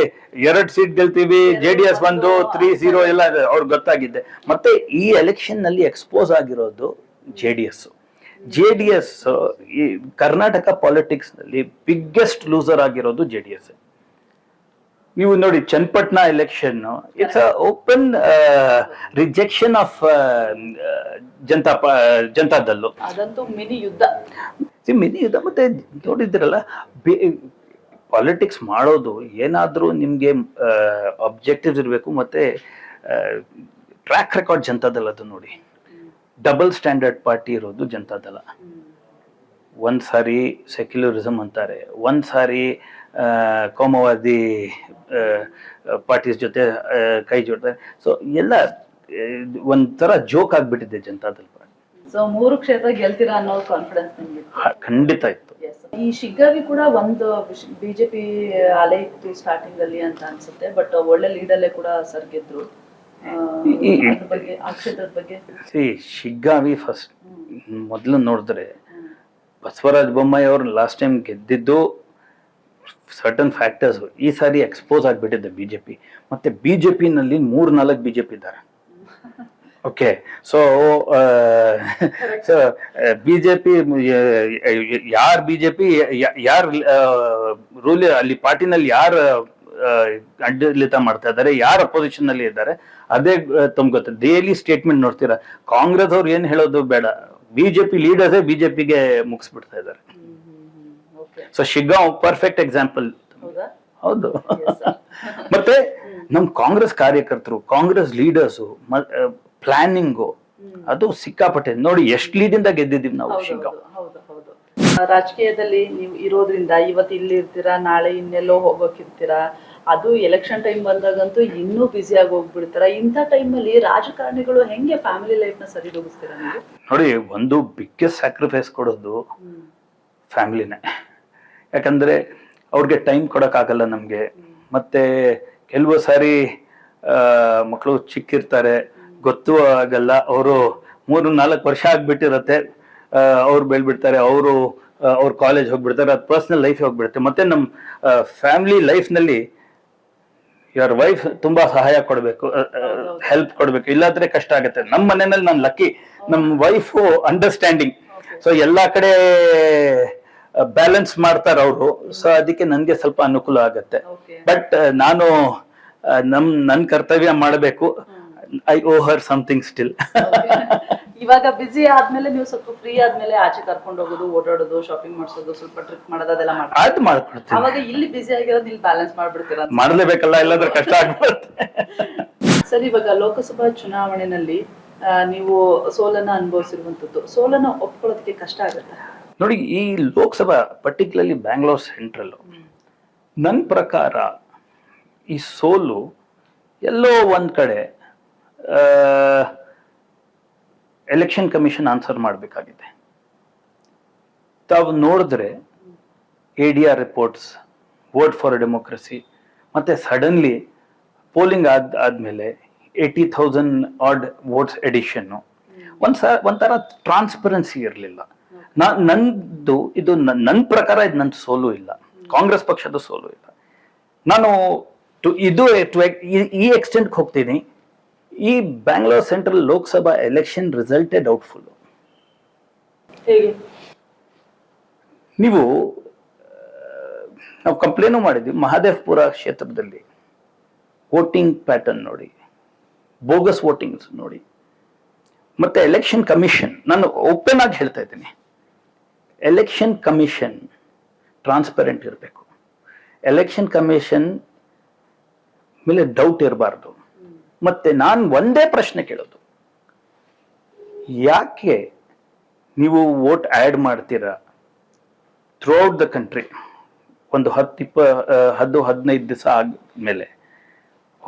ಎರಡು ಸೀಟ್ ಗೆಲ್ತೀವಿ ಜೆ ಡಿ ಎಸ್ ಬಂದು ತ್ರೀ ಝೀರೋ ಎಲ್ಲ ಅವ್ರಿಗೆ ಗೊತ್ತಾಗಿದ್ದೆ ಮತ್ತೆ ಈ ಎಲೆಕ್ಷನ್ನಲ್ಲಿ ಎಕ್ಸ್ಪೋಸ್ ಆಗಿರೋದು J D S J D S ಈ ಕರ್ನಾಟಕ ಪಾಲಿಟಿಕ್ಸ್ನಲ್ಲಿ ಬಿಗ್ಗೆಸ್ಟ್ ಲೂಸರ್ ಆಗಿರೋದು ಜೆ ಡಿ ಎಸ್ ನೀವು ನೋಡಿ Channapatna election it's open rejection of Janata ಜನತಾದಲ್ಲು. ಅದಂತೂ ಮಿನಿ ಯುದ್ಧ. ಮಿನಿ ಯುದ್ಧ ಮತ್ತೆ ನೋಡಿದ್ರಲ್ಲ ಪಾಲಿಟಿಕ್ಸ್ ಮಾಡೋದು ಏನಾದರೂ ನಿಮಗೆ ಅಬ್ಜೆಕ್ಟಿವ್ಸ್ ಇರಬೇಕು ಮತ್ತೆ ಟ್ರ್ಯಾಕ್ ರೆಕಾರ್ಡ್ ಜನತಾದಲ್ಲ ಅದು ನೋಡಿ. ಡಬಲ್ ಸ್ಟ್ಯಾಂಡರ್ಡ್ ಪಾರ್ಟಿ ಇರೋದು ಜನತಾದಳ. ಒಂದು ಸಾರಿ ಸೆಕ್ಯುಲರಿಸಮ್ ಅಂತಾರೆ ಒಂದು ಸಾರಿ ಕೋಮವಾದಿ ಪಾರ್ಟೀಸ್ ಜೊತೆ ಕೈ ಜೋಡ್ತಾರೆ. ಸೊ ಎಲ್ಲ ಒಂಥರ ಜೋಕ್ ಆಗ್ಬಿಟ್ಟಿದೆ ಜನತಾದಳ ಪಾರ್ಟಿ. ಸೊ ಮೂರು ಕ್ಷೇತ್ರ ಗೆಲ್ತೀರಾ ಅನ್ನೋ ಕಾನ್ಫಿಡೆನ್ಸ್ ನಿಮ್ಗೆ ಖಂಡಿತ ಇತ್ತು. ಈ ಶಿಗ್ಗಾವಿ ಕೂಡ ಒಂದು ಬಿಜೆಪಿ ಅಲೆ ಇತ್ತು ಸ್ಟಾರ್ಟಿಂಗ್ ಅಲ್ಲಿ ಅಂತ ಅನ್ಸುತ್ತೆ ಬಟ್ ಒಳ್ಳೆ ಲೀಡಲ್ಲೇ ಕೂಡ ಸರ್ ಗೆದ್ರು. ಶಿಗ್ಗಾವಿ ಫಸ್ಟ್ ಮೊದಲು ನೋಡಿದ್ರೆ ಬಸವರಾಜ ಬೊಮ್ಮಾಯಿ ಅವರು ಲಾಸ್ಟ್ ಟೈಮ್ ಗೆದ್ದಿದ್ದು ಸರ್ಟನ್ ಫ್ಯಾಕ್ಟರ್ಸ್ ಈ ಸಾರಿ ಎಕ್ಸ್ಪೋಸ್ ಆಗಿಬಿಟ್ಟಿದೆ ಬಿಜೆಪಿ ಮತ್ತೆ ಪಿನಲ್ಲಿ ಮೂರು ನಾಲ್ಕು ಬಿ ಜೆ ಪಿ ಇದ್ದಾರೆ. Okay so so B J P ಯಾರ್ ಪಿ ಯಾರು ರೂಲ್ ಅಲ್ಲಿ ಪಾರ್ಟಿನಲ್ಲಿ ಯಾರು ಆಡಳಿತ ಮಾಡ್ತಾ ಇದ್ದಾರೆ. ಯಾರು ಅಪೋಸಿಷನ್ನಲ್ಲಿ ಇದ್ದಾರೆ? ಅದೇ ತಮ್ಗೆ ಗೊತ್ತ. ಡೈಲಿ ಸ್ಟೇಟ್ಮೆಂಟ್ ನೋಡ್ತೀರಾ? ಕಾಂಗ್ರೆಸ್ ಅವ್ರು ಏನ್ ಹೇಳೋದು ಬೇಡ. ಬಿಜೆಪಿ ಲೀಡರ್ಸೇ ಬಿಜೆಪಿಗೆ ಮುಗಿಸ್ಬಿಡ್ತಾ ಇದ್ದಾರೆ. ಸೊ ಶಿಗ್ಗಾಂವ್ ಪರ್ಫೆಕ್ಟ್ ಎಕ್ಸಾಂಪಲ್ ಹೌದಾ. [LAUGHS] ಮತ್ತೆ ನಮ್ ಕಾಂಗ್ರೆಸ್ ಕಾರ್ಯಕರ್ತರು ಕಾಂಗ್ರೆಸ್ ಲೀಡರ್ಸು ಪ್ಲಾನಿಂಗು ಅದು ಸಿಕ್ಕಾಪಟ್ಟೆ. ನೋಡಿ ಎಷ್ಟು ಲೀಡಿಂದ ಗೆದ್ದಿದ್ದೀವಿ ನಾವು ಶಿಗ್ಗಾಂವ್ ರಾಜಕೀಯದಲ್ಲಿ ನೀವು ಇರೋದ್ರಿಂದ ಇವತ್ತು ಇಲ್ಲಿ ಇರ್ತೀರಾ ನಾಳೆ ಇನ್ನೆಲ್ಲೋ ಹೋಗೋಕಿರ್ತೀರಾ ಅದು ಎಲೆಕ್ಷನ್ ಟೈಮ್ ಬಂದಾಗಂತೂ ಇನ್ನೂ ಬ್ಯುಸಿ ಆಗಿ ಹೋಗ್ಬಿಡ್ತೀರ. ಇಂಥ ಟೈಮಲ್ಲಿ ರಾಜಕಾರಣಿಗಳು ಹೆಂಗೆ ಫ್ಯಾಮಿಲಿ ಲೈಫ್ನ ಸರಿದೂಗಿಸ್ತೀರಾ ನೀವು? ನೋಡಿ ಒಂದು ಬಿಗ್ಗೆಸ್ಟ್ ಸ್ಯಾಕ್ರಿಫೈಸ್ ಕೊಡೋದು ಫ್ಯಾಮಿಲಿನೇ ಯಾಕಂದ್ರೆ ಅವ್ರಿಗೆ ಟೈಮ್ ಕೊಡೋಕ್ಕಾಗಲ್ಲ ನಮಗೆ. ಮತ್ತೆ ಕೆಲವು ಸಾರಿ ಮಕ್ಕಳು ಚಿಕ್ಕಿರ್ತಾರೆ. ಗೊತ್ತು ಆಗಲ್ಲ. ಅವರು ಮೂರು ನಾಲ್ಕು ವರ್ಷ ಆಗಿಬಿಟ್ಟಿರುತ್ತೆ. ಅವ್ರು ಬೆಳ್ಬಿಡ್ತಾರೆ. ಅವರು ಅವ್ರ ಕಾಲೇಜ್ ಹೋಗ್ಬಿಡ್ತಾರೆ. ಅದು ಪರ್ಸ್ನಲ್ ಲೈಫ್ ಹೋಗ್ಬಿಡುತ್ತೆ. ಮತ್ತೆ ನಮ್ಮ ಫ್ಯಾಮಿಲಿ ಲೈಫ್ನಲ್ಲಿ ಯುವರ್ ವೈಫ್ ತುಂಬಾ ಸಹಾಯ ಕೊಡಬೇಕು ಹೆಲ್ಪ್ ಕೊಡಬೇಕು. ಇಲ್ಲಾಂದ್ರೆ ಕಷ್ಟ ಆಗುತ್ತೆ. ನಮ್ಮ ಮನೆಯಲ್ಲಿ ನಾನು ಲಕ್ಕಿ ನಮ್ಮ ವೈಫು ಅಂಡರ್ಸ್ಟ್ಯಾಂಡಿಂಗ್ ಸೊ ಎಲ್ಲಾ ಕಡೆ ಬ್ಯಾಲೆನ್ಸ್ ಮಾಡ್ತಾರೆ ಅವರು. ಸೊ ಅದಕ್ಕೆ ನನ್ಗೆ ಸ್ವಲ್ಪ ಅನುಕೂಲ ಆಗುತ್ತೆ. ಬಟ್ ನಾನು ನಮ್ ನನ್ ಕರ್ತವ್ಯ ಮಾಡಬೇಕು. I owe her something still ಇವಾಗ ಬಿಸಿ ಆದ್ಮೇಲೆ ನೀವು ಸ್ವಲ್ಪ ಫ್ರೀ ಆದ್ಮೇಲೆ ಆಚೆ ಕರ್ಕೊಂಡು ಹೋಗೋದು ಓಡಾಡೋದು ಶಾಪಿಂಗ್ ಮಾಡಿಸೋದು ಸ್ವಲ್ಪ ಟ್ರಿಪ್ ಮಾಡೋದು ಅದೆಲ್ಲ ಅದು ಮಾಡ್ಕೊಡ್ತೀನಿ. ಅವಾಗ ಇಲ್ಲಿ ಬಿಜಿ ಆಗಿರೋದು ಇಲ್ಲಿ ಬ್ಯಾಲೆನ್ಸ್ ಮಾಡ್ಬಿಡ್ತೀರ? ಮಾಡಲೇಬೇಕಲ್ಲ ಇಲ್ಲಾಂದ್ರೆ ಕಷ್ಟ ಆಗ್ಬಿಡುತ್ತೆ. ಸರ್ ಇವಾಗ ಲೋಕಸಭಾ ಚುನಾವಣೆಯಲ್ಲಿ ಆ, ನೀವು ಸೋಲನ್ನ ಅನುಭವಿಸಿರುವಂತದ್ದು ಸೋಲನ್ನ ಒಪ್ಕೊಳ್ಳೋದಕ್ಕೆ ಕಷ್ಟ ಆಗುತ್ತೆ? ನೋಡಿ ಈ ಲೋಕಸಭಾ ಪರ್ಟಿಕ್ಯುಲರ್ಲಿ ಬ್ಯಾಂಗ್ಳೂರ್ ಸೆಂಟ್ರಲ್ ನನ್ನ ಪ್ರಕಾರ ಈ ಸೋಲು ಎಲ್ಲೋ ಒಂದ್ ಕಡೆ ಎಲೆಕ್ಷನ್ ಕಮಿಷನ್ ಆನ್ಸರ್ ಮಾಡಬೇಕಾಗಿದೆ. ತಾವು ನೋಡಿದ್ರೆ A D R reports vote for democracy ಮತ್ತೆ ಸಡನ್ಲಿ ಪೋಲಿಂಗ್ ಆದ ಆದ್ಮೇಲೆ ಏಯ್ಟಿ ಥೌಸಂಡ್ ಆಡ್ ವೋಟ್ಸ್ ಎಡಿಷನ್ನು ಒಂದು ಸ ಒಂಥರ ಟ್ರಾನ್ಸ್ಪರೆನ್ಸಿ ಇರಲಿಲ್ಲ. ನಾ ನಂದು ಇದು ನನ್- ನನ್ನ ಪ್ರಕಾರ ಇದು ನನ್ನ ಸೋಲು ಇಲ್ಲ. ಕಾಂಗ್ರೆಸ್ ಪಕ್ಷದ ಸೋಲು ಇಲ್ಲ. ನಾನು ಟು ಇದು ಈ- ಎಕ್ಸ್ಟೆಂಟ್ಗೆ ಎಕ್ಸ್ಟೆಂಟ್ ಹೋಗ್ತೀನಿ. ಈ ಬ್ಯಾಂಗ್ಳೂರ್ ಸೆಂಟ್ರಲ್ ಲೋಕಸಭಾ ಎಲೆಕ್ಷನ್ ರಿಸಲ್ಟೇ ಡೌಟ್ಫುಲ್ ನೀವು ನಾವು ಕಂಪ್ಲೇನು ಮಾಡಿದ್ವಿ ಮಹಾದೇವ್ಪುರ ಕ್ಷೇತ್ರದಲ್ಲಿ. ವೋಟಿಂಗ್ ಪ್ಯಾಟರ್ನ್ ನೋಡಿ. ಬೋಗಸ್ ವೋಟಿಂಗ್ಸ್ ನೋಡಿ. ಮತ್ತೆ ಎಲೆಕ್ಷನ್ ಕಮಿಷನ್ ನಾನು ಓಪನ್ ಆಗಿ ಹೇಳ್ತಾ ಇದ್ದೀನಿ. ಎಲೆಕ್ಷನ್ ಕಮಿಷನ್ ಟ್ರಾನ್ಸ್ಪರೆಂಟ್ ಇರಬೇಕು. ಎಲೆಕ್ಷನ್ ಕಮಿಷನ್ ಮೇಲೆ ಡೌಟ್ ಇರಬಾರ್ದು. ಮತ್ತೆ ನಾನು ಒಂದೇ ಪ್ರಶ್ನೆ ಕೇಳೋದು. ಯಾಕೆ ನೀವು ವೋಟ್ ಆ್ಯಡ್ ಮಾಡ್ತೀರಾ? ಥ್ರೂಔಟ್ ದ ಕಂಟ್ರಿ ಒಂದು ಹತ್ತು ಇಪ್ಪ ಹದ್ದು ಹದಿನೈದು ದಿವಸ ಆದಮೇಲೆ.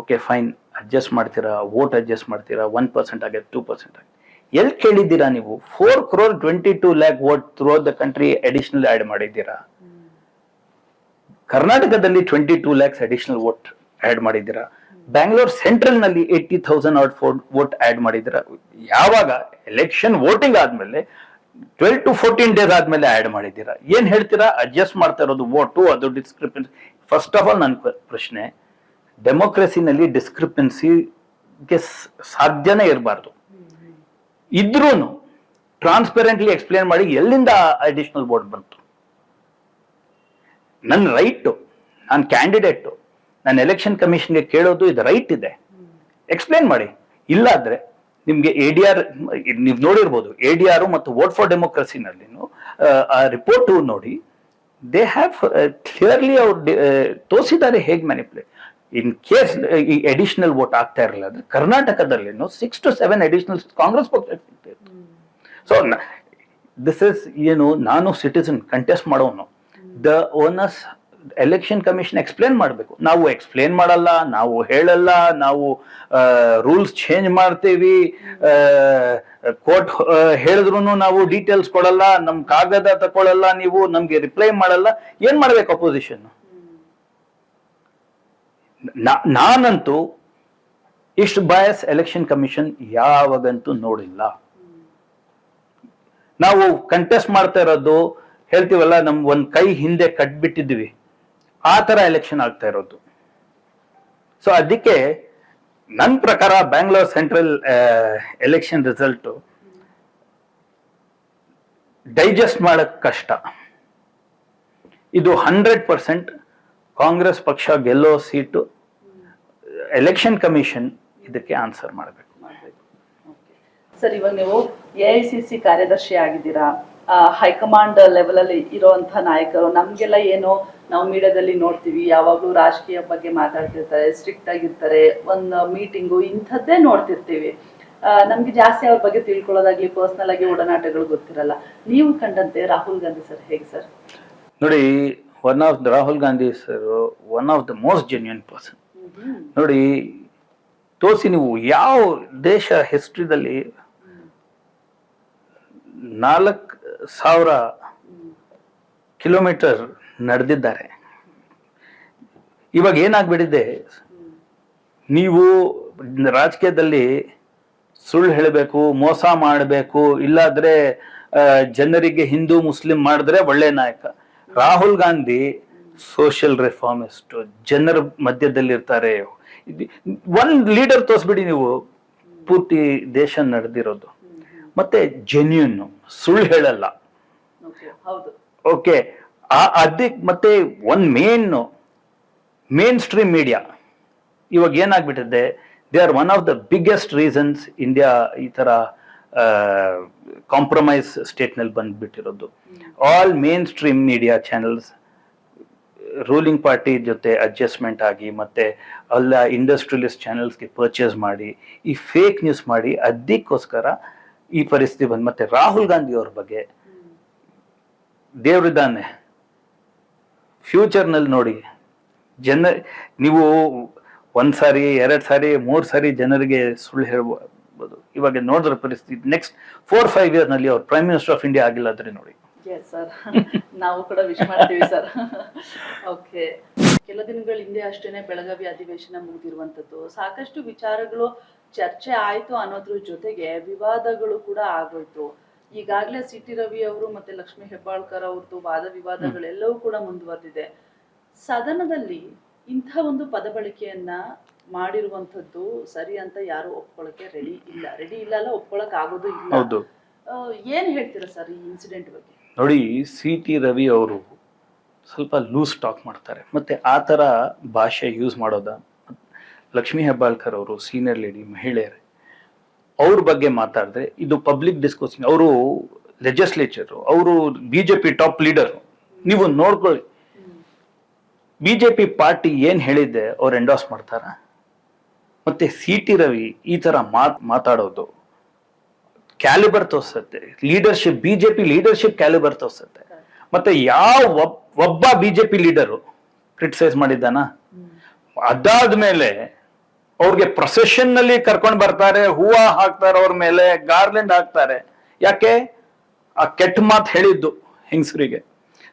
ಓಕೆ ಫೈನ್ ಅಡ್ಜಸ್ಟ್ ಮಾಡ್ತೀರಾ? ವೋಟ್ ಅಡ್ಜಸ್ಟ್ ಮಾಡ್ತೀರಾ? ಒನ್ ಪರ್ಸೆಂಟ್ ಆಗಿದೆ ಟೂ ಪರ್ಸೆಂಟ್ ಆಗಿದೆ ಎಲ್ಲಿ ಕೇಳಿದ್ದೀರಾ ನೀವು? Four crore twenty two lakh vote throughout the country additional add ಮಾಡಿದ್ದೀರಾ ಕರ್ನಾಟಕದಲ್ಲಿ twenty two lakhs additional vote add ಮಾಡಿದ್ದೀರಾ? Bangalore ಸೆಂಟ್ರಲ್ನಲ್ಲಿ eighty thousand eight four vote add ಮಾಡಿದ್ರ, ಯಾವಾಗ ಎಲೆಕ್ಷನ್ ವೋಟಿಂಗ್ ಆದ್ಮೇಲೆ ಟ್ವೆಲ್ ಟು ಫೋರ್ಟೀನ್ ಡೇಸ್ ಆದ್ಮೇಲೆ ಆಡ್ ಮಾಡಿದ್ದೀರಾ? ಏನ್ ಹೇಳ್ತೀರಾ? ಅಡ್ಜಸ್ಟ್ ಮಾಡ್ತಾ ಇರೋದು ವೋಟು ಅದು ಡಿಸ್ಕ್ರಿಪೆನ್ಸಿ ಫಸ್ಟ್ ಆಫ್ ಆಲ್ ನನ್ನ ಪ್ರಶ್ನೆ ಡೆಮೋಕ್ರಸಿನಲ್ಲಿ ಡಿಸ್ಕ್ರಿಪೆನ್ಸಿಗೆ ಸಾಧ್ಯನೇ ಇರಬಾರ್ದು. ಇದ್ರೂ ಟ್ರಾನ್ಸ್ಪೆರೆಂಟ್ಲಿ ಎಕ್ಸ್ಪ್ಲೇನ್ ಮಾಡಿ ಎಲ್ಲಿಂದ ಅಡಿಷನಲ್ ವೋಟ್ ಬಂತು? ನನ್ನ ರೈಟು ನಾನು ಕ್ಯಾಂಡಿಡೇಟು ನಾನು ಎಲೆಕ್ಷನ್ ಕಮಿಷನ್ಗೆ ಕೇಳೋದು ಇದು ರೈಟ್ ಇದೆ. ಎಕ್ಸ್ಪ್ಲೇನ್ ಮಾಡಿ. ಇಲ್ಲ ಆದ್ರೆ ನಿಮ್ಗೆ ಎ ಡಿ ಆರ್ ನೀವು ನೋಡಿರ್ಬೋದು ಎ ಡಿ ಆರ್ ಮತ್ತು ವೋಟ್ ಫಾರ್ ಡೆಮೋಕ್ರಸಿನಲ್ಲಿ ಆ ರಿಪೋರ್ಟ್ ನೋಡಿ ದೇ ಹ್ಯಾವ್ ಕ್ಲಿಯರ್ಲಿ ಅವ್ರು ತೋರಿಸಿದ್ದಾರೆ ಹೇಗೆ ಮ್ಯಾನಿಪುಲೇಟ್ ಇನ್ ಕೇಸ್ ಈ ಅಡಿಷನಲ್ ವೋಟ್ ಆಗ್ತಾ ಇರಲಿಲ್ಲ ಅಂದ್ರೆ ಕರ್ನಾಟಕದಲ್ಲಿನೂ six to seven additional Congress ಪಕ್ಷ ಸೊ ದಿಸ್ ಇಸ್ ಏನು, ನಾನು ಸಿಟಿಸನ್ ಕಂಟೆಸ್ಟ್ ಮಾಡೋನು. The owners election commission explain ಮಾಡಬೇಕು. ನಾವು ಎಕ್ಸ್ಪ್ಲೇನ್ ಮಾಡಲ್ಲ, ನಾವು ಹೇಳಲ್ಲ, ನಾವು ರೂಲ್ಸ್ ಚೇಂಜ್ ಮಾಡ್ತೀವಿ ಕೋರ್ಟ್ ಹೇಳಿದ್ರು ನಾವು ಡೀಟೇಲ್ಸ್ ಕೊಡಲ್ಲ, ನಮ್ ಕಾಗದ ತಗೊಳ್ಳಲ್ಲ ನೀವು, ನಮ್ಗೆ ರಿಪ್ಲೈ ಮಾಡಲ್ಲ. ಏನ್ ಮಾಡ್ಬೇಕು ಅಪೋಸಿಷನ್ ನಾನಂತೂ ಇಷ್ಟು ಬಯಸ್ ಎಲೆಕ್ಷನ್ ಕಮಿಷನ್ ಯಾವಾಗಂತೂ ನೋಡಿಲ್ಲ. ನಾವು ಕಂಟೆಸ್ಟ್ ಮಾಡ್ತಾ ಇರೋದು, ಹೇಳ್ತೀವಲ್ಲ, ನಮ್ ಒಂದ್ ಕೈ ಹಿಂದೆ ಕಟ್ಬಿಟ್ಟಿದ್ವಿ. ಆ ತರ ಎಲೆಕ್ಷನ್ ಆಗ್ತಾ ಇರೋದು. ಸೊ ಅದಕ್ಕೆ ನನ್ನ ಪ್ರಕಾರ Bangalore central election result digest ಮಾಡಕ್ ಕಷ್ಟ. ಇದು ಹಂಡ್ರೆಡ್ ಪರ್ಸೆಂಟ್ ಕಾಂಗ್ರೆಸ್ ಪಕ್ಷ ಗೆಲ್ಲೋ ಸೀಟು ಎಲೆಕ್ಷನ್ ಕಮಿಷನ್ ಇದಕ್ಕೆ ಆನ್ಸರ್ ಮಾಡಬೇಕು. ಸರ್ ಇವಾಗ ನೀವು ಎ ಐ ಸಿ ಸಿ ಕಾರ್ಯದರ್ಶಿ ಆಗಿದ್ದೀರಾ? ಹೈಕಮಾಂಡ್ ಲೆವೆಲ್ ಅಲ್ಲಿ ಇರುವಂತಹ ನಾಯಕರು ನಮ್ಗೆಲ್ಲ ಏನೋ ನಾವು ಮೀಡಿಯಾದಲ್ಲಿ ನೋಡ್ತೀವಿ ಯಾವಾಗಲೂ ರಾಜಕೀಯ ಬಗ್ಗೆ ಮಾತಾಡ್ತಿರ್ತಾರೆ ಸ್ಟ್ರಿಕ್ಟ್ ಆಗಿರ್ತಾರೆ ಒಂದು ಮೀಟಿಂಗು ಇಂಥದ್ದೇ ನೋಡ್ತಿರ್ತೀವಿ. ನಮ್ಗೆ ಜಾಸ್ತಿ ಅವ್ರ ಬಗ್ಗೆ ತಿಳ್ಕೊಳ್ಳೋದಾಗ್ಲಿ ಪರ್ಸನಲ್ ಆಗಿ ಒಡನಾಟಗಳು ಗೊತ್ತಿರಲ್ಲ. ನೀವು ಕಂಡಂತೆ ರಾಹುಲ್ ಗಾಂಧಿ ಸರ್ ಹೇಗೆ ಸರ್? ನೋಡಿ one of the Rahul Gandhi sir one of the most genuine person ನೋಡಿ ತೋರಿಸಿ ನೀವು ಯಾವ ದೇಶ ಹಿಸ್ಟ್ರಿದಲ್ಲಿ ನಾಲ್ಕು ಸಾವಿರ ಕಿಲೋಮೀಟರ್ ನಡೆದಿದ್ದಾರೆ. ಇವಾಗ ಏನಾಗ್ಬಿಟ್ಟಿದೆ? ನೀವು ರಾಜಕೀಯದಲ್ಲಿ ಸುಳ್ಳು ಹೇಳಬೇಕು, ಮೋಸ ಮಾಡಬೇಕು, ಇಲ್ಲಾದ್ರೆ ಜನರಿಗೆ ಹಿಂದೂ, ಮುಸ್ಲಿಂ ಮಾಡಿದ್ರೆ ಒಳ್ಳೆ ನಾಯಕ. ರಾಹುಲ್ ಗಾಂಧಿ ಸೋಷಿಯಲ್ ರಿಫಾರ್ಮಿಸ್ಟ್, ಜನರ ಮಧ್ಯದಲ್ಲಿರ್ತಾರೆ. ಒಂದು ಲೀಡರ್ ತೋರಿಸ್ಬಿಡಿ ನೀವು. ಪೂರ್ತಿ ದೇಶ ನಡೆದಿರೋದು. ಮತ್ತೆ ಜೆನ್ಯೂನ್ ಸುಳ್ಳು ಹೇಳಲ್ಲ. ಓಕೆ ಅದಕ್ಕೆ ಮತ್ತೆ one main main stream media ಇವಾಗ ಏನಾಗ್ಬಿಟ್ಟಿದೆ they are one of the biggest reasons India ಈ ತರ ಕಾಂಪ್ರಮೈಸ್ ಸ್ಟೇಟ್ನಲ್ಲಿ ಬಂದ್ಬಿಟ್ಟಿರೋದು. All main stream media channels ruling party ಜೊತೆ ಅಡ್ಜಸ್ಟ್ಮೆಂಟ್ ಆಗಿ ಮತ್ತೆ ಅಲ್ಲ ಇಂಡಸ್ಟ್ರಿಯಲಿಸ್ಟ್ ಚಾನೆಲ್ಸ್ಗೆ ಪರ್ಚೇಸ್ ಮಾಡಿ ಈ ಫೇಕ್ ನ್ಯೂಸ್ ಮಾಡಿ ಅದಕ್ಕೋಸ್ಕರ ಈ ಪರಿಸ್ಥಿತಿ ಬಂದು. ಮತ್ತೆ ರಾಹುಲ್ ಗಾಂಧಿ ಅವ್ರ ಬಗ್ಗೆ ದೇವ್ರಿದ್ದಾನೆ. ಫ್ಯೂಚರ್ನಲ್ಲಿ ನೋಡಿ, ಜನ, ನೀವು ಒಂದ್ ಸಾರಿ, ಎರಡ್ ಸಾರಿ, ಮೂರ್ ಸಾರಿ ಜನರಿಗೆ ಸುಳ್ಳು ಹೇಳ್ಬೋದು. ಇವಾಗ ನೋಡಿದ್ರ ಪರಿಸ್ಥಿತಿ ನೆಕ್ಸ್ಟ್ ಫೋರ್ ಫೈವ್ ಇಯರ್ನಲ್ಲಿ ಅವ್ರು ಪ್ರೈಮ್ ಮಿನಿಸ್ಟರ್ ಆಫ್ ಇಂಡಿಯಾ ಆಗಿಲ್ಲ ಅಂದ್ರೆ ನೋಡಿ. Yes sir. [LAUGHS] ನಾವು ಕೂಡ ವಿಶ್ ಮಾಡ್ತೀವಿ ಸರ್. [LAUGHS] ಓಕೆ ಕೆಲ ದಿನಗಳ ಹಿಂದೆ ಅಷ್ಟೇನೆ ಬೆಳಗಾವಿ ಅಧಿವೇಶನ ಮುಗಿದಿರುವಂತದ್ದು. ಸಾಕಷ್ಟು ವಿಚಾರಗಳು ಚರ್ಚೆ ಆಯ್ತು ಅನ್ನೋದ್ರ ಜೊತೆಗೆ ವಿವಾದಗಳು ಕೂಡ ಆಗೋಯ್ತು. ಈಗಾಗಲೇ ಸಿ ಟಿ ರವಿ ಅವರು ಮತ್ತೆ ಲಕ್ಷ್ಮೀ ಹೆಬ್ಬಾಳ್ಕರ್ ಅವ್ರದ್ದು ವಾದ ವಿವಾದಗಳೆಲ್ಲವೂ ಕೂಡ ಮುಂದುವರೆದಿದೆ. ಸದನದಲ್ಲಿ ಇಂಥ ಒಂದು ಪದ ಬಳಕೆಯನ್ನ ಮಾಡಿರುವಂಥದ್ದು ಸರಿ ಅಂತ ಯಾರು ಒಪ್ಕೊಳ್ಳೋಕೆ ರೆಡಿ ಇಲ್ಲ. ರೆಡಿ ಇಲ್ಲ ಅಲ್ಲ ಒಪ್ಕೊಳಕ್ ಆಗೋದು ಇಲ್ಲ. ಏನ್ ಹೇಳ್ತೀರಾ ಸರ್ ಈ ಇನ್ಸಿಡೆಂಟ್ ಬಗ್ಗೆ? ನೋಡಿ ಸಿ ಟಿ ರವಿ ಅವರು ಸ್ವಲ್ಪ ಲೂಸ್ ಟಾಕ್ ಮಾಡ್ತಾರೆ. ಮತ್ತೆ ಆ ಥರ ಭಾಷೆ ಯೂಸ್ ಮಾಡೋದ. ಲಕ್ಷ್ಮೀ ಹೆಬ್ಬಾಳ್ಕರ್ ಅವರು, ಸೀನಿಯರ್ ಲೇಡಿ, ಮಹಿಳೆಯರು, ಅವ್ರ ಬಗ್ಗೆ ಮಾತಾಡಿದ್ರೆ ಇದು ಪಬ್ಲಿಕ್ ಡಿಸ್ಕೋಸಿಂಗ್ ಅವರು ಲೆಜಿಸ್ಲೇಚರ್ ಅವರು B J P top leader ನೀವು ನೋಡ್ಕೊಳ್ಳಿ. ಬಿ ಜೆ ಪಿ ಪಾರ್ಟಿ ಏನ್ ಹೇಳಿದ್ದೆ, ಅವ್ರು ಎಂಡೋಸ್ ಮಾಡ್ತಾರ? ಮತ್ತೆ ಸಿ ಟಿ ರವಿ ಈ ತರ ಮಾತ್, ಮಾತಾಡೋದು. ಕ್ಯಾಲಿಬರ್ ತೋರಿಸುತ್ತೆ. ಲೀಡರ್ಶಿಪ್ ಬಿಜೆಪಿ ಲೀಡರ್ಶಿಪ್ ಕ್ಯಾಲಿಬರ್ ತೋರಿಸುತ್ತೆ. ಮತ್ತೆ ಯಾವ ಒಬ್- ಒಬ್ಬ ಬಿಜೆಪಿ ಲೀಡರು ಕ್ರಿಟಿಸೈಸ್ ಮಾಡಿದ್ದಾನ? ಅದಾದ್ಮೇಲೆ ಅವ್ರಿಗೆ ಪ್ರೊಸೆಷನ್ನಲ್ಲಿ ಕರ್ಕೊಂಡು ಬರ್ತಾರೆ, ಹೂವ ಹಾಕ್ತಾರೆ ಅವ್ರ ಮೇಲೆ ಗಾರ್ಲೆಂಡ್ ಹಾಕ್ತಾರೆ. ಯಾಕೆ? ಆ ಕೆಟ್ಟ ಮಾತು ಹೇಳಿದ್ದು ಹೆಂಗಸರಿಗೆ.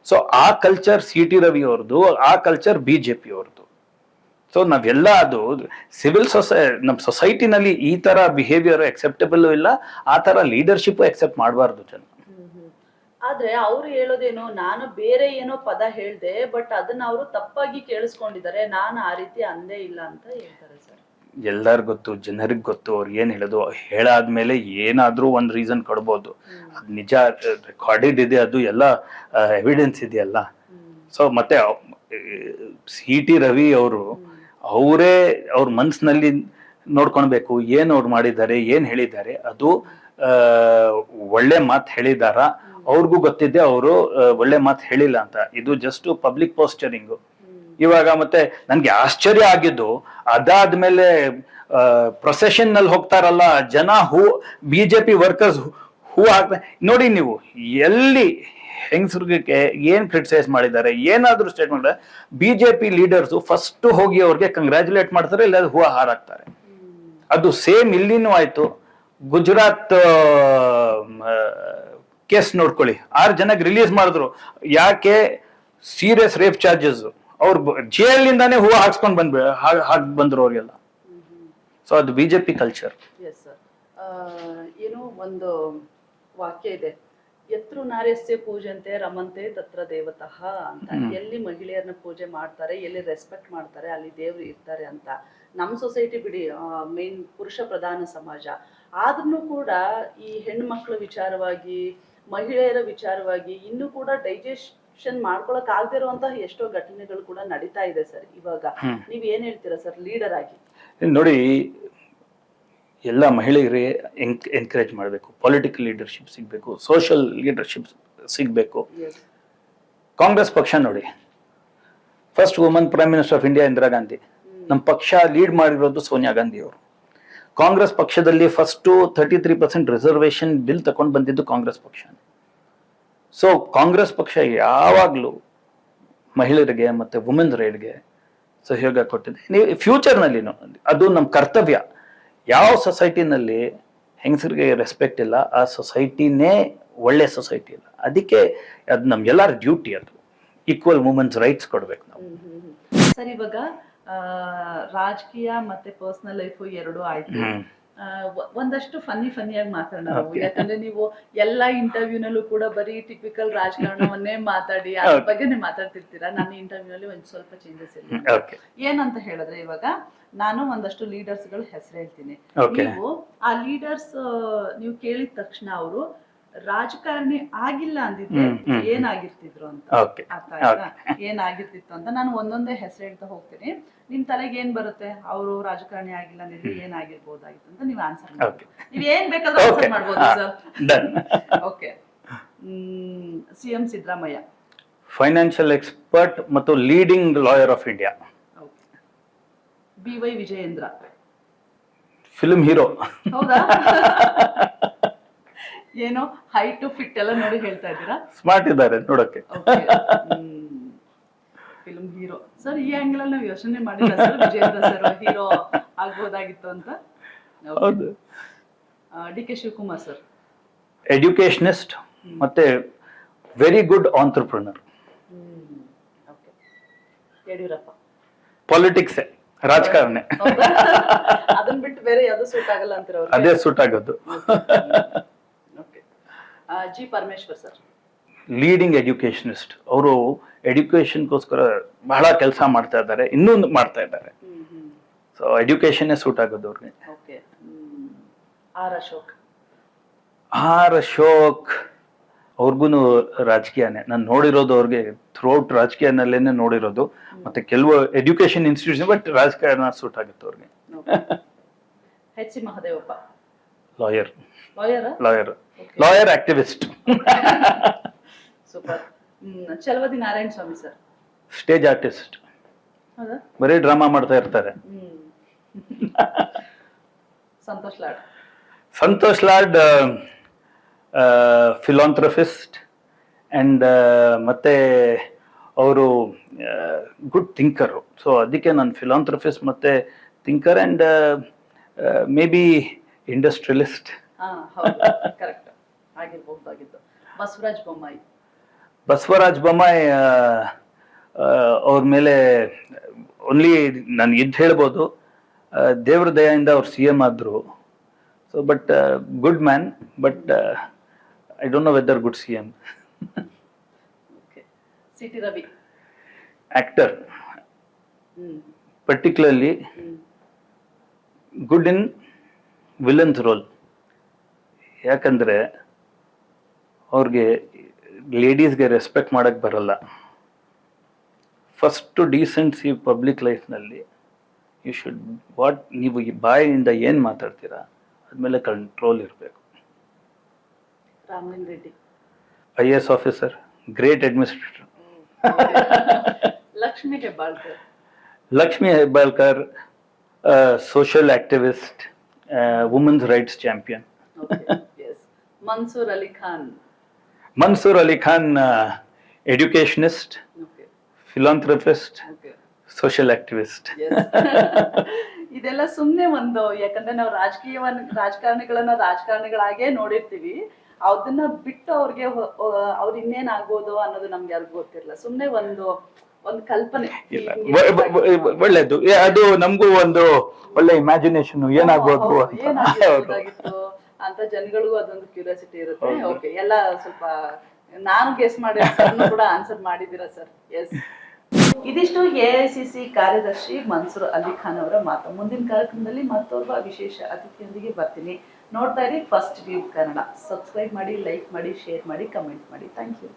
ಸೊ ಆ ಕಲ್ಚರ್ ಸಿ ಟಿ ರವಿ ಅವ್ರದ್ದು ಆ ಕಲ್ಚರ್ ಬಿಜೆಪಿ ಅವ್ರದ್ದು ಸೊ ನಾವೆಲ್ಲ ಅದು ಸಿವಿಲ್ ಸೊಸೈ ನಮ್ಮ ಸೊಸೈಟಿನಲ್ಲಿ ಈ ತರ ಬಿಹೇವಿಯರ್ ಅಕ್ಸೆಪ್ಟಬಲ್ ಇಲ್ಲ ಆ ತರ ಲೀಡರ್ಶಿಪ್ ಅಕ್ಸೆಪ್ಟ್ ಮಾಡಬಾರ್ದು ಜನ. ಆದ್ರೆ ಅವ್ರು ಹೇಳೋದೇನು ನಾನು ಬೇರೆ ಏನೋ ಪದ ಹೇಳ್ದೆ ಬಟ್ ಅದನ್ನ ಅವರು ತಪ್ಪಾಗಿ ಕೇಳಿಸ್ಕೊಂಡಿದ್ದಾರೆ ನಾನು ಆ ರೀತಿ ಅಂದೇ ಇಲ್ಲ ಅಂತ ಹೇಳ್ತಾರೆ ಸರ್. ಎಲ್ಲರಿಗೂ ಗೊತ್ತು ಜನರಿಗೆ ಗೊತ್ತು ಅವ್ರು ಏನ್ ಹೇಳೋದು ಹೇಳಾದ್ಮೇಲೆ ಏನಾದ್ರೂ ಒಂದ್ ರೀಸನ್ ಕೊಡ್ಬೋದು. ಅದ್ ನಿಜ ರೆಕಾರ್ಡೆಡ್ ಇದೆ ಅದು ಎಲ್ಲ ಎವಿಡೆನ್ಸ್ ಇದೆಯಲ್ಲ. ಸೊ ಮತ್ತೆ ಸಿ ಟಿ ರವಿ ಅವರು ಅವರೇ ಅವ್ರ ಮನಸ್ಸಿನಲ್ಲಿ ನೋಡ್ಕೊಳ್ಬೇಕು ಏನು ಅವ್ರು ಮಾಡಿದ್ದಾರೆ ಏನು ಹೇಳಿದ್ದಾರೆ ಅದು ಒಳ್ಳೆ ಮಾತು ಹೇಳಿದಾರ. ಅವ್ರಿಗೂ ಗೊತ್ತಿದೆ ಅವರು ಒಳ್ಳೆ ಮಾತು ಹೇಳಿಲ್ಲ ಅಂತ. ಇದು ಜಸ್ಟ್ ಪಬ್ಲಿಕ್ ಪೋಸ್ಟರಿಂಗು ಇವಾಗ ಮತ್ತೆ ನನಗೆ ಆಶ್ಚರ್ಯ ಆಗಿದ್ದು ಅದಾದ್ಮೇಲೆ ಪ್ರೊಸೆಷನ್ನಲ್ಲಿ ಹೋಗ್ತಾರಲ್ಲ ಜನ ಹೂ ಬಿಜೆಪಿ ವರ್ಕರ್ಸ್ ಹೂ ಹಾಕ್ತಾರೆ ನೋಡಿ ನೀವು ಎಲ್ಲಿ ಹೆಂಗಸರಿಗೆ ಏನ್ ಕ್ರಿಟಿಸೈಸ್ ಮಾಡಿದ್ದಾರೆ? ಏನಾದ್ರೂ ಸ್ಟೇಟ್ಮೆಂಟ್ ಬಿಜೆಪಿ ಲೀಡರ್ಸ್ ಫಸ್ಟ್ ಹೋಗಿ ಅವ್ರಿಗೆ ಕಂಗ್ರಾಚುಲೇಟ್ ಮಾಡ್ತಾರೆ ಇಲ್ಲ ಹೂವ ಹಾರಾಕ್ತಾರೆ. ಅದು ಸೇಮ್ ಇಲ್ಲಿನೂ ಆಯ್ತು. ಗುಜರಾತ್ ಕೇಸ್ ನೋಡ್ಕೊಳ್ಳಿ. ಆರು ಜನಕ್ಕೆ ರಿಲೀಸ್ ಮಾಡಿದ್ರು. ಯಾಕೆ? ಸೀರಿಯಸ್ ರೇಪ್ ಚಾರ್ಜಸ್ ಅವ್ರು ಜೈಲಿಂದಾನೇ ಹೂವು ಹಾಕ್ಸ್ಕೊಂಡ್ ಬಂದ್ ಹಾಕ್ ಬಂದ್ರು ಅವ್ರಿಗೆಲ್ಲ. ಸೊ ಅದು ಬಿಜೆಪಿ ಕಲ್ಚರ್ ಏನು ಒಂದು ವಾಕ್ಯ ಇದೆ. ಎತ್ರು ನಾರ್ಯಸ್ಯ ಪೂಜಂತೆ ರಮಂತೆ ತತ್ರ ದೇವತಃ ಅಂತ. ಎಲ್ಲಿ ಮಹಿಳೆಯರನ್ನ ಪೂಜೆ ಮಾಡ್ತಾರೆ ಎಲ್ಲಿ ರೆಸ್ಪೆಕ್ಟ್ ಮಾಡ್ತಾರೆ ಅಲ್ಲಿ ದೇವ್ರು ಇರ್ತಾರೆ ಅಂತ. ನಮ್ಮ ಸೊಸೈಟಿ ಬಿಡಿ ಮೇನ್ ಪುರುಷ ಪ್ರಧಾನ ಸಮಾಜ. ಆದ್ರೂ ಕೂಡ ಈ ಹೆಣ್ಮಕ್ಳ ವಿಚಾರವಾಗಿ ಮಹಿಳೆಯರ ವಿಚಾರವಾಗಿ ಇನ್ನೂ ಕೂಡ ಡೈಜೆಷನ್ ಮಾಡ್ಕೊಳಕ್ ಆಗದೆ ಇರುವಂತಹ ಎಷ್ಟೋ ಘಟನೆಗಳು ಕೂಡ ನಡೀತಾ ಇದೆ ಸರ್ ಇವಾಗ. ನೀವ್ ಏನ್ ಹೇಳ್ತೀರಾ ಸರ್? ಲೀಡರ್ ಆಗಿ. ನೋಡಿ ಎಲ್ಲ ಮಹಿಳೆಯರಿಗೆ ಎನ್ಕರೇಜ್ ಮಾಡಬೇಕು. ಪೊಲಿಟಿಕಲ್ ಲೀಡರ್ಶಿಪ್ ಸಿಗಬೇಕು. ಸೋಷಿಯಲ್ ಲೀಡರ್ಶಿಪ್ ಸಿಗಬೇಕು. ಕಾಂಗ್ರೆಸ್ ಪಕ್ಷ ನೋಡಿ. First woman prime minister of India Indira Gandhi. ನಮ್ಮ ಪಕ್ಷ ಲೀಡ್ ಮಾಡಿರೋದು ಸೋನಿಯಾ ಗಾಂಧಿ ಅವರು. ಕಾಂಗ್ರೆಸ್ ಪಕ್ಷದಲ್ಲಿ first thirty three percent reservation bill ತಗೊಂಡು ಬಂದಿದ್ದು ಕಾಂಗ್ರೆಸ್ ಪಕ್ಷ. ಸೊ ಕಾಂಗ್ರೆಸ್ ಪಕ್ಷ ಯಾವಾಗಲೂ ಮಹಿಳೆಯರಿಗೆ ಮತ್ತೆ ವುಮೆನ್ ರೈಡ್ಗೆ ಸಹಯೋಗ ಕೊಟ್ಟಿದೆ. ನೀವು ಫ್ಯೂಚರ್ನಲ್ಲಿನೂ ಅದು ನಮ್ಮ ಕರ್ತವ್ಯ. ಯಾವ ಸೊಸೈಟಿನಲ್ಲಿ ಹೆಂಗಸರಿಗೆ ರೆಸ್ಪೆಕ್ಟ್ ಇಲ್ಲ ಆ ಸೊಸೈಟಿನೇ ಒಳ್ಳೆ ಸೊಸೈಟಿ ಇಲ್ಲ. ಅದಕ್ಕೆ ಅದು ನಮ್ಗೆಲ್ಲರ ಡ್ಯೂಟಿ ಅದು. ಈಕ್ವಲ್ ವುಮೆನ್ಸ್ ರೈಟ್ಸ್ ಕೊಡ್ಬೇಕು ನಾವು. ಸರಿ ಇವಾಗ ರಾಜಕೀಯ ಮತ್ತೆ ಪರ್ಸನಲ್ ಲೈಫ್ ಎರಡು ಆಯ್ತು. ಒಂದಷ್ಟು ಫನ್ನಿ ಫನ್ನಿಯಾಗಿ ಮಾತಾಡೋಣ ನಾವು ಯಾಕಂದ್ರೆ ನೀವು ಎಲ್ಲಾ ಇಂಟರ್ವ್ಯೂನಲ್ಲೂ ಕೂಡ ಬರೀ ಟಿಪಿಕಲ್ ರಾಜಕಾರಣವನ್ನೇ [LAUGHS] ಮಾತಾಡಿ ಅದ್ರ ಬಗ್ಗೆ ಬಗ್ಗೆನೇ ಮಾತಾಡ್ತಿರ್ತೀರಾ? ನನ್ನ ಇಂಟರ್ವ್ಯೂನಲ್ಲಿ ಒಂದ್ ಸ್ವಲ್ಪ ಚೇಂಜಸ್ ಇಲ್ಲ ಏನಂತ ಹೇಳಿದ್ರೆ ಇವಾಗ ನಾನು ಒಂದಷ್ಟು ಲೀಡರ್ಸ್ಗಳ ಹೆಸರು ಹೇಳ್ತೀನಿ. ನೀವು ಆ ಲೀಡರ್ಸ್ ನೀವು ಕೇಳಿದ ತಕ್ಷಣ ಅವರು ರಾಜಕಾರಣಿ ಆಗಿಲ್ಲ ಅಂದಿದ್ರೆ. ಏನಾಗಿರ್ತಿದ್ರು ಅಂತ. ಅರ್ಥ ಆಯ್ತಾ? ಏನಾಗಿರ್ತಿತ್ತು ಅಂತ ನಾನು ಒಂದೊಂದೇ ಹೆಸರು ಹೇಳ್ತಾ ಹೋಗ್ತೀನಿ. ನಿಮ್ ತಲೆಗೆ ಏನ್ ಬರುತ್ತೆ? ಅವರು ರಾಜಕಾರಣಿ ಆಗಿಲ್ಲ ಅಂದಿದ್ರೆ ಏನಾಗಿರ್ಬೋದಾಗಿತ್ತು ಅಂತ ನೀವು ಆನ್ಸರ್ ಮಾಡಿ ನೀವ್ ಏನ್ ಬೇಕಾದ್ರೂ ಆನ್ಸರ್ ಮಾಡ್ಬೋದು sir okay C M Siddaramaiah. Financial expert ಮತ್ತು leading lawyer of India B Y Vijayendra. Film hero ಹೌದಾ? [LAUGHS] ಏನೋ ಹೈ ಟು ಫಿಟ್ ಎಲ್ಲ ನೋಡಿ ಹೇಳ್ತಾ ಇದ್ದೀರಾ? ಸ್ಮಾರ್ಟ್ ಇದ್ದಾರೆ ನೋಡಕ್ಕೆ. ಫಿಲ್ಮ್ ಹೀರೋ ಸರ್ ಈ ಆಂಗಲ್ ಅಲ್ಲಿ ನಾವು ಯೋಚನೆ ಮಾಡಿಲ್ಲ ಸರ್ ವಿಜೇಂದ್ರ ಸರ್ ಹೀರೋ ಆಗ್ಬೋದಾಗಿತ್ತು ಅಂತ? ಹೌದು. D K Shivakumar sir educationist ಮತ್ತೆ very good entrepreneur okay Yediyurappa. Politics ರಾಜಕಾರಣ ಅದನ್ನ ಅದನ್ ಬಿಟ್ಟು ಬೇರೆ ಯಾವ್ದು ಸೂಟ್ ಆಗಲ್ಲ ಅಂತಾರೆ ಅದೇ ಸೂಟ್ ಆಗೋದು. G Parameshwar sir. Leading educationist ಅವರು ಎಡ್ಯುಕೇಶನ್ಗೋಸ್ಕರ ಬಹಳ ಕೆಲಸ ಮಾಡ್ತಾ ಇದ್ದಾರೆ ಇನ್ನೂ ಮಾಡ್ತಾ ಇದ್ದಾರೆ. ಸೊ ಎಡ್ಯುಕೇಶನ್ನೇ ಸೂಟ್ ಆಗೋದು ಅವ್ರಿಗೆ. Okay R Ashok. R Ashok ಅವ್ರಿಗೂ ರಾಜಕೀಯನೇ. ನಾನು ನೋಡಿರೋದು ಅವ್ರಿಗೆ ಥ್ರೂಔಟ್ ರಾಜಕೀಯನಲ್ಲೇನೆ ನೋಡಿರೋದು. ಮತ್ತೆ ಕೆಲವು ಎಜುಕೇಶನ್ ಇನ್ಸ್ಟಿಟ್ಯೂಷನ್ ಬಟ್ ರಾಜಕಾರಣ ಸೂಟ್ ಆಗುತ್ತೆ ಅವ್ರಿಗೆ. H Mahadevappa lawyer lawyer lawyer lawyer activist super Chalavadi Narayana Swamy sir stage artist ಬರೀ ಡ್ರಾಮಾ ಮಾಡ್ತಾ ಇರ್ತಾರೆ. [LAUGHS] ಸಂತೋಷ್ ಲಾಡ್. ಸಂತೋಷ್ ಲಾಡ್ ಫಿಲಾಂಥ್ರಫಿಸ್ಟ್ ಅಂಡ್ ಮತ್ತೆ ಅವರು ಗುಡ್ ಥಿಂಕರು ಸೊ ಅದಕ್ಕೆ ನಾನು ಫಿಲಾಂಥ್ರಫಿಸ್ಟ್ ಮತ್ತೆ thinker and maybe industrialist correct ಆಗಿರ್ಬಹುದಾಗಿತ್ತು Basavaraj Bommai. Basavaraj Bommai ಅವ್ರ ಮೇಲೆ ಓನ್ಲಿ ನಾನು ಇದ್ದು ಹೇಳ್ಬೋದು ದೇವ್ರ ದಯಿಂದ ಅವ್ರು ಸಿ ಎಂ ಆದರು. So but good man but I don't know whether good C M okay C T Ravi actor particularly good in villains role ಯಾಕಂದ್ರೆ ಅವ್ರಿಗೆ ಲೇಡೀಸ್ಗೆ ರೆಸ್ಪೆಕ್ಟ್ ಮಾಡಕ್ ಬರಲ್ಲ. ಫಸ್ಟ್ ಡೀಸೆನ್ಸಿ ಪಬ್ಲಿಕ್ ಲೈಫ್ನಲ್ಲಿ ಯು ಶುಡ್ ವಾಟ್ ನೀವು ಈ ಬಾಯಿಯಿಂದ ಏನು ಮಾತಾಡ್ತೀರಾ? ಅದ್ಮೇಲೆ ಕಂಟ್ರೋಲ್ ಇರಬೇಕು. Ramalinga Reddy. I S officer great administrator Lakshmi Hebbalkar. Lakshmi Hebbalkar social activist women's rights champion Mansoor Ali Khan Mansoor Ali Khan educationist okay social activist ಇದೆಲ್ಲ ಸುಮ್ಮನೆ ಒಂದು ಯಾಕಂದ್ರೆ ನಾವು ರಾಜಕೀಯವನ್ನ ರಾಜಕಾರಣಿಗಳನ್ನ ರಾಜಕಾರಣಿಗಳಾಗೇ ನೋಡಿರ್ತೀವಿ. ಅದನ್ನ ಬಿಟ್ಟು ಅವ್ರಿಗೆ ಅವ್ರ ಇನ್ನೇನ್ ಆಗ್ಬೋದು ಅನ್ನೋದು ನಮ್ಗೆ ಯಾರಿಗೂ ಗೊತ್ತಿರಲ್ಲ. ಸುಮ್ಮನೆ ಒಂದು ಒಂದು ಕಲ್ಪನೆ. ಒಳ್ಳೇದು ಅದು ನಮಗೂ ಒಂದು ಒಳ್ಳೆ ಇಮ್ಯಾಜಿನೇಷನ್ ಏನಾಗ್ಬೋದು ಅಂತ. ಅಂತ ಜನಗಳಿಗೂ ಅದೊಂದು ಕ್ಯೂರಿಯಾಸಿಟಿ ಇರುತ್ತೆ. ಓಕೆ ಎಲ್ಲ ಸ್ವಲ್ಪ ನಾನು ಗೆಸ್ ಮಾಡಿ ಕೂಡ ಆನ್ಸರ್ ಮಾಡಿದ್ದೀರಾ ಸರ್ ಎಸ್ ಇದಿಷ್ಟು ಎ ಸಿ ಸಿ ಕಾರ್ಯದರ್ಶಿ ಮನ್ಸೂರ್ ಅಲಿ ಖಾನ್ ಅವರ ಮಾತು. ಮುಂದಿನ ಕಾರ್ಯಕ್ರಮದಲ್ಲಿ ಮತ್ತೊಬ್ಬ ವಿಶೇಷ ಅತಿಥಿಯೊಂದಿಗೆ ಬರ್ತೀನಿ. ನೋಡ್ತಾ ಇರಿ ಫಸ್ಟ್ ವ್ಯೂ ಕನ್ನಡ. ಸಬ್ಸ್ಕ್ರೈಬ್ ಮಾಡಿ ಲೈಕ್ ಮಾಡಿ ಶೇರ್ ಮಾಡಿ ಕಮೆಂಟ್ ಮಾಡಿ. Thank you